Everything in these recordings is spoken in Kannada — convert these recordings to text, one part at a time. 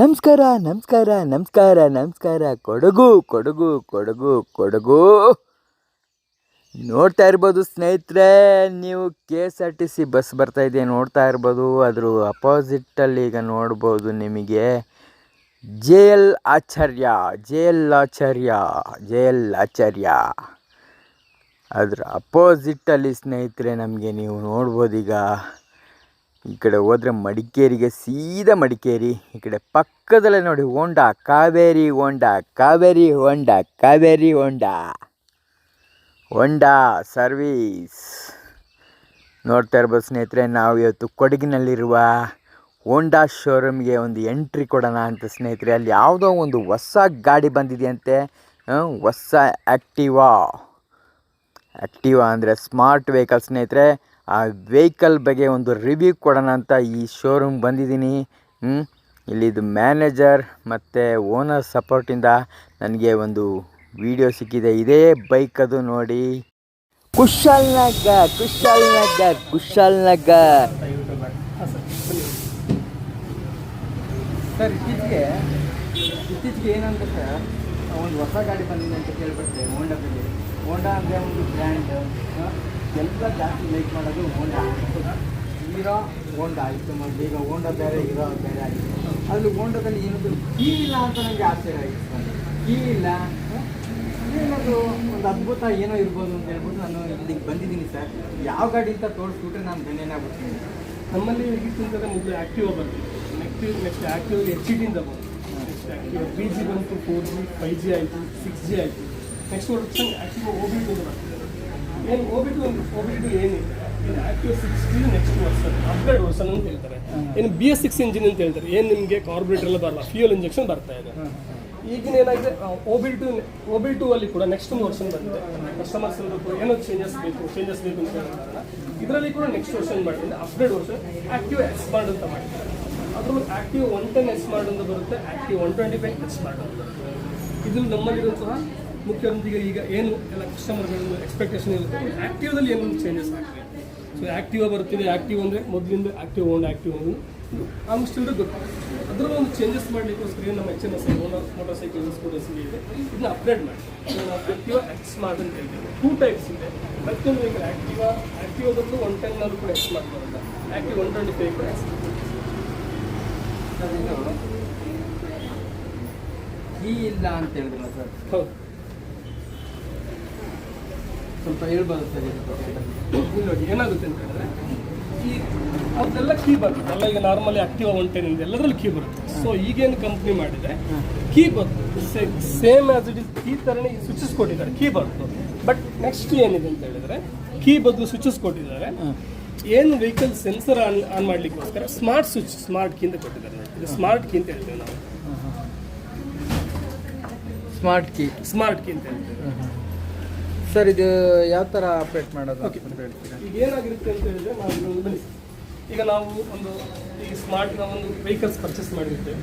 ನಮಸ್ಕಾರ ನಮಸ್ಕಾರ ನಮಸ್ಕಾರ ನಮಸ್ಕಾರ. ಕೊಡಗು ಕೊಡಗು ಕೊಡಗು ಕೊಡಗು. ನೋಡ್ತಾ ಇರ್ಬೋದು ಸ್ನೇಹಿತರೆ, ನೀವು K S R T C bus ಬರ್ತಾ ಇದೆ ನೋಡ್ತಾ ಇರ್ಬೋದು. ಅದ್ರ ಅಪೋಸಿಟಲ್ಲಿ ಈಗ ನೋಡ್ಬೋದು ನಿಮಗೆ J L Acharya, J L Acharya, J L Acharya. ಅದ್ರ ಅಪೋಸಿಟಲ್ಲಿ ಸ್ನೇಹಿತರೆ, ನಮಗೆ ನೀವು ನೋಡ್ಬೋದು ಈಗ ಈ ಕಡೆ ಹೋದ್ರೆ ಮಡಿಕೇರಿಗೆ, ಸೀದಾ ಮಡಿಕೇರಿ, ಈ ಕಡೆ ಪಕ್ಕದಲ್ಲೇ ನೋಡಿ, Honda, Kaveri Honda Kaveri Honda Kaveri, Honda. Honda service. ನೋಡ್ತಾ ಇರ್ಬೋದು ಸ್ನೇಹಿತರೆ, ನಾವು ಇವತ್ತು ಕೊಡಗಿನಲ್ಲಿರುವ ಹೋಂಡಾ ಶೋರೂಮ್ಗೆ ಒಂದು ಎಂಟ್ರಿ ಕೊಡೋಣ ಅಂತ ಸ್ನೇಹಿತರೆ. ಅಲ್ಲಿ ಯಾವುದೋ ಒಂದು ಹೊಸ ಗಾಡಿ ಬಂದಿದೆಯಂತೆ. ಹೊಸ ಆ್ಯಕ್ಟಿವಾ ಆ್ಯಕ್ಟಿವಾ ಅಂದರೆ ಸ್ಮಾರ್ಟ್ ವೆಹಿಕಲ್ ಸ್ನೇಹಿತರೆ. ಆ ವೆಹಿಕಲ್ ಬಗ್ಗೆ ಒಂದು ರಿವ್ಯೂ ಕೊಡೋಣ ಅಂತ ಈ ಶೋರೂಮ್ ಬಂದಿದ್ದೀನಿ? ಇಲ್ಲಿದು ಮ್ಯಾನೇಜರ್ ಮತ್ತು ಓನರ್ ಸಪೋರ್ಟಿಂದ ನನಗೆ ಒಂದು ವಿಡಿಯೋ ಸಿಕ್ಕಿದೆ. ಇದೇ ಬೈಕ್ ಅದು ನೋಡಿ. ಕುಶಾಲ್ನಗರ್ ಕುಶಾಲ್ನಗರ್ ಕುಶಾಲ್ನಗರ್. ಸರ್, ಇತ್ತೀಚೆಗೆ ಇತ್ತೀಚೆಗೆ ಸರ್ ಒಂದು ಹೊಸ ಗಾಡಿ ಬಂದಿದೆ ಅಂತ ಕೇಳ್ಬಿಡ್ತೇವೆ ಹೋಂಡಾ ಬಗ್ಗೆ ಹೋಂಡಾ ಅಂದರೆ ಒಂದು ಬ್ರ್ಯಾಂಡ್ ಎಲ್ಲ ಜಾಸ್ತಿ ಲೈಕ್ ಮಾಡೋದು ಹೋಂಡಾ ಹೀರೋ ಹೋಂಡಾ ಆಯಿತು. ಮತ್ತು ಈಗ ಹೋಂಡಾ ಬೇರೆ ಹೀರೋ ಬೇರೆ ಆಯಿತು. ಅಲ್ಲಿ ಹೋಂಡಾದಲ್ಲಿ ಏನಾದರೂ ಕೀ ಇಲ್ಲ ಅಂತ ನನಗೆ ಆಶ್ಚರ್ಯ ಆಯಿತು ಕೀ ಇಲ್ಲ. ಹ? ಏನದು ಒಂದು ಅದ್ಭುತ ಏನೋ ಇರ್ಬೋದು ಅಂತ ಹೇಳ್ಬಿಟ್ಟು ನಾನು ಇಲ್ಲಿಗೆ ಬಂದಿದ್ದೀನಿ ಸರ್. ಯಾವ ಗಾಡಿ ಅಂತ ತೋರಿಸ್ಬಿಟ್ರೆ ನಾನು ಧನ್ಯನಾಗ್ಬಿಡ್ತೀನಿ ನಮ್ಮಲ್ಲಿ ಈಗಿಂತ ಮೊದಲು ಆ್ಯಕ್ಟಿವ್ ಬಂತು ನೆಕ್ಸ್ಟ್ ನೆಕ್ಸ್ಟ್ ಆ್ಯಕ್ಟಿವ್ ಎಚ್ ಡಿಯಿಂದ ಬಂತು ನೆಕ್ಸ್ಟ್ ಆ್ಯಕ್ಟಿವ್ ಬಿ ಜಿ ಬಂತು ಫೋರ್ ಜಿ ಫೈವ್ ಜಿ ಆಯಿತು ಸಿಕ್ಸ್ ಜಿ ಆಯಿತು. ನೆಕ್ಸ್ಟ್ ವರ್ಷ ಆ್ಯಕ್ಟಿವ್ ಓ ಬಿ ಏನು O B two O B two ಏನಿದೆ ಏನು active six G next version upgrade version ಅಂತ ಹೇಳ್ತಾರೆ. ಏನು ಬಿ ಎಸ್ ಸಿಕ್ಸ್ ಇಂಜಿನ್ ಅಂತ ಹೇಳ್ತಾರೆ. ಏನು ನಿಮಗೆ ಕಾರ್ಬೊರೇಟರ್ ಎಲ್ಲ ಬರಲ್ಲ ಫ್ಯೂಯಲ್ ಇಂಜೆಕ್ಷನ್ ಬರ್ತಾ ಇದೆ. ಈಗಿನ ಏನಾಗಿದೆ? ಓ ಬಿ ಟು ಟು ಅಲ್ಲಿ ಕೂಡ ನೆಕ್ಸ್ಟ್ ವರ್ಷನ್ ಬರುತ್ತೆ ಕಸ್ಟಮರ್ಸ್ ಕೂಡ ಏನೋ ಚೇಂಜಸ್ ಬೇಕು ಚೇಂಜಸ್ ಬೇಕು ಅಂತ ಹೇಳ್ತಾರೆ ಇದರಲ್ಲಿ ಕೂಡ ನೆಕ್ಸ್ಟ್ ವರ್ಷನ್ ಮಾಡಿದ್ರೆ upgrade version active smart ಅಂತ ಮಾಡ್ತಾರೆ. ಅದ್ರಲ್ಲಿ active one ten smart ಅಂತ ಬರುತ್ತೆ active one twenty five smart ಅಂತ ಬರುತ್ತೆ. ಇದು ನಮ್ಮಲ್ಲಿರುವಂತಹ ಮುಖ್ಯಮಂತ್ರಿಗೆ ಈಗ ಏನು ಎಲ್ಲ ಕಸ್ಟಮರ್ಗಳನ್ನು ಎಕ್ಸ್ಪೆಕ್ಟೇಷನ್ ಇರುತ್ತೆ ಆಕ್ಟಿವ್ದಲ್ಲಿ ಏನು ಚೇಂಜಸ್ ಆಗ್ತದೆ ಸೊ ಆಕ್ಟಿವ್ ಬರ್ತಿದೆ ಆಕ್ಟಿವ್ ಅಂದರೆ ಮೊದಲಿಂದ ಆಕ್ಟಿವ್ ಓನ್ ಆಕ್ಟಿವ್ ಒಂದು ಆಲ್ಮೋಸ್ಟ್ ಎಲ್ಲರೂ ಗೊತ್ತು. ಅದರ ಒಂದು ಚೇಂಜಸ್ ಮಾಡಲಿಕ್ಕೋಸ್ಕರ ಏನು ನಮ್ಮ H N S motorcycle ಸ್ಕೂಟರ್ಸ್ಗೆ ಇದೆ. ಇದನ್ನ ಅಪ್ಗ್ರೇಡ್ ಮಾಡಿ. ನಾವು ಆಕ್ಟಿವ ಎಕ್ಸ್ ಮಾರ್ಟ್ ಅಂತ ಹೇಳ್ತೀವಿ. ಟೂ ಟೈಪ್ಸ್ ಇದೆ. ಪ್ರತಿಯೊಂದು ವೆಹಿಕಲ್ ಆಕ್ಟಿವ ಆಕ್ಟಿವದಲ್ಲೂ ಒನ್ ಟೆನ್ನಲ್ಲೂ ಕೂಡ ಎಕ್ಸ್ ಮಾಡ್ತಾರಲ್ಲ ಬರುತ್ತೆ. ಆಕ್ಟಿವ್ ಒನ್ ಟ್ವೆಂಟಿ ಫೈವ್ ಕೂಡ ಕೀ ಇಲ್ಲ ಅಂತ ಹೇಳಿದ್ರಲ್ಲ ಸರ್. ಹೌದು. ಸ್ವಲ್ಪ ಹೇಳ್ಬೋದು ಸರ್ ಇಲ್ಲಿ ನೋಡಿ ಏನಾಗುತ್ತೆ ಅಂತ ಹೇಳಿದ್ರೆ ಈ ಅದೆಲ್ಲ ಕೀ ಬರುತ್ತೆ. ಎಲ್ಲ ಈಗ ನಾರ್ಮಲಿ ಆಕ್ಟಿವ್ ಒಂಟೆನಿಂದ ಎಲ್ಲದರಲ್ಲೂ ಕೀ ಬರುತ್ತೆ. ಸೊ ಈಗೇನು ಕಂಪ್ನಿ ಮಾಡಿದೆ? ಕೀ ಬರುತ್ತೆ. ಸೇಮ್ ಆಸ್ ಇಟ್ ಇಸ್ ಈ ಥರನೇ ಸ್ವಿಚಸ್ ಕೊಟ್ಟಿದ್ದಾರೆ. ಕೀ ಬರ್ತು ಬಟ್ ನೆಕ್ಸ್ಟ್ ಏನಿದೆ ಅಂತ ಹೇಳಿದ್ರೆ ಕೀ ಬದಲು ಸ್ವಿಚಸ್ ಕೊಟ್ಟಿದ್ದಾರೆ. ಏನು ವೆಹಿಕಲ್ ಸೆನ್ಸರ್ ಆನ್ ಆನ್ ಮಾಡ್ಲಿಕ್ಕೋಸ್ಕರ ಸ್ಮಾರ್ಟ್ ಸ್ವಿಚ್ ಸ್ಮಾರ್ಟ್ ಕೀ ಅಂತ ಕೊಟ್ಟಿದ್ದಾರೆ. ಇದು ಸ್ಮಾರ್ಟ್ ಕೀ ಅಂತ ಹೇಳ್ತೇವೆ ನಾವು. ಸ್ಮಾರ್ಟ್ ಕೀ ಸ್ಮಾರ್ಟ್ ಕೀ ಅಂತ ಹೇಳ್ತೇವೆ. ಸರ್ ಇದು ಯಾವ ಥರ ಆಪ್ರೇಟ್ ಮಾಡೋದು ಈಗ ಏನಾಗಿರುತ್ತೆ ಅಂತ ಹೇಳಿದ್ರೆ ನಾವು ಬನ್ನಿ. ಈಗ ನಾವು ಒಂದು ಈ ಸ್ಮಾರ್ಟ್ ನಾವು ಒಂದು ವೆಹಿಕಲ್ಸ್ ಪರ್ಚೇಸ್ ಮಾಡಿರ್ತೇವೆ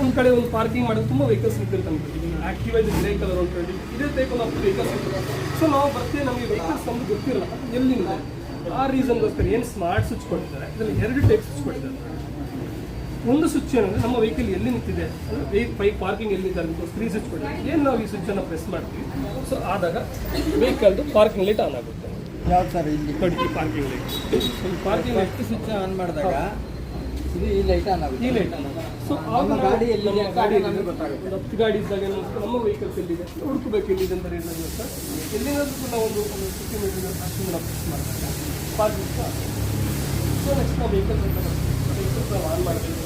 ಒಂದು ಕಡೆ ಒಂದು ಪಾರ್ಕಿಂಗ್ ಮಾಡೋದು ತುಂಬ ವೆಹಿಕಲ್ಸ್ ನಿಂತಿರುತ್ತೆ ಅನ್ಕೊಳ್ಳಿ ಈಗ ಆಕ್ಟಿವ್ ಇದು ಗ್ರೇ ಕಲರ್ ಒಂದು ಇದೇ ಟೈಪ್ ಒಂದು ವೆಹಿಕಲ್ಸ್ ಸೊ ನಾವು ಬರ್ತೀವಿ ನಮಗೆ ವೆಹಿಕಲ್ಸ್ ನಮ್ಗೆ ಗೊತ್ತಿರಲ್ಲ. ಎಲ್ಲಿಂದ? ಆ ರೀಸನ್ಗೋಸ್ಕರ ಏನು ಸ್ಮಾರ್ಟ್ ಸ್ವಿಚ್ ಕೊಡ್ತಾರೆ ಇದರಲ್ಲಿ ಎರಡು ಟೈಪ್ ಸ್ವಿಚ್ ಕೊಟ್ಟಿದ್ದಾರೆ. ಒಂದು ಸ್ವಿಚ್ ಏನಂದ್ರೆ ನಮ್ಮ ವೆಹಿಕಲ್ ಎಲ್ಲಿ ನಿಂತಿದೆ ಅಂದರೆ ಬೈಕ್ ಪಾರ್ಕಿಂಗ್ ಎಲ್ಲಿ ಇದೆ ಅಂತ ತ್ರೀ ಸ್ವಿಚ್ ಕೊಡ್ತೀವಿ ಏನು ನಾವು ಈ ಸ್ವಿಚ್ಚನ್ನು ಪ್ರೆಸ್ ಮಾಡ್ತೀವಿ? ಸೊ ಆದಾಗ ವೆಹಿಕಲ್ದು ಪಾರ್ಕಿಂಗ್ ಲೈಟ್ ಆನ್ ಆಗುತ್ತೆ. ಯಾವ ಥರ ಇಲ್ಲಿ? ಕಡಿಮೆ parking light parking light switch on ಮಾಡಿದಾಗ ಇದು ಈ ಲೈಟ್ ಆನ್ ಆಗುತ್ತೆ. ಈ ಲೈಟ್ ಸೊ ನಮ್ಮ ಗಾಡಿ ಎಲ್ಲಿದೆ? ಗಾಡಿ ನಮಗೆ ಗೊತ್ತಾಗುತ್ತೆ. ಒಂದು ಹತ್ತು ಗಾಡಿ ಇದ್ದಾಗ ನಮ್ಮ ವೆಹಿಕಲ್ಸ್ ಎಲ್ಲಿದೆ? ಹುಡುಕಬೇಕು ಎಲ್ಲಿದೆ ಅಂತ ಹೇಳಿದಾಗ ಸರ್ ಎಲ್ಲಿಂದಾದ್ರೂ ಕೂಡ ನಾವು ಒಂದು ಒಂದು ಫಿಫ್ಟಿ ಮೀಟರ್ ಅಷ್ಟು ಪ್ರೆಸ್ ಮಾಡಿದಾಗ ಪಾರ್ಕಿಂಗ್ ಸೊ ನೆಕ್ಸ್ಟ್ ನಾವು ವೆಹಿಕಲ್ಸ್ ಅಂತ ವೆಹಿಕಲ್ಸ್ ನಾವು ಆನ್ ಮಾಡಬೇಕು.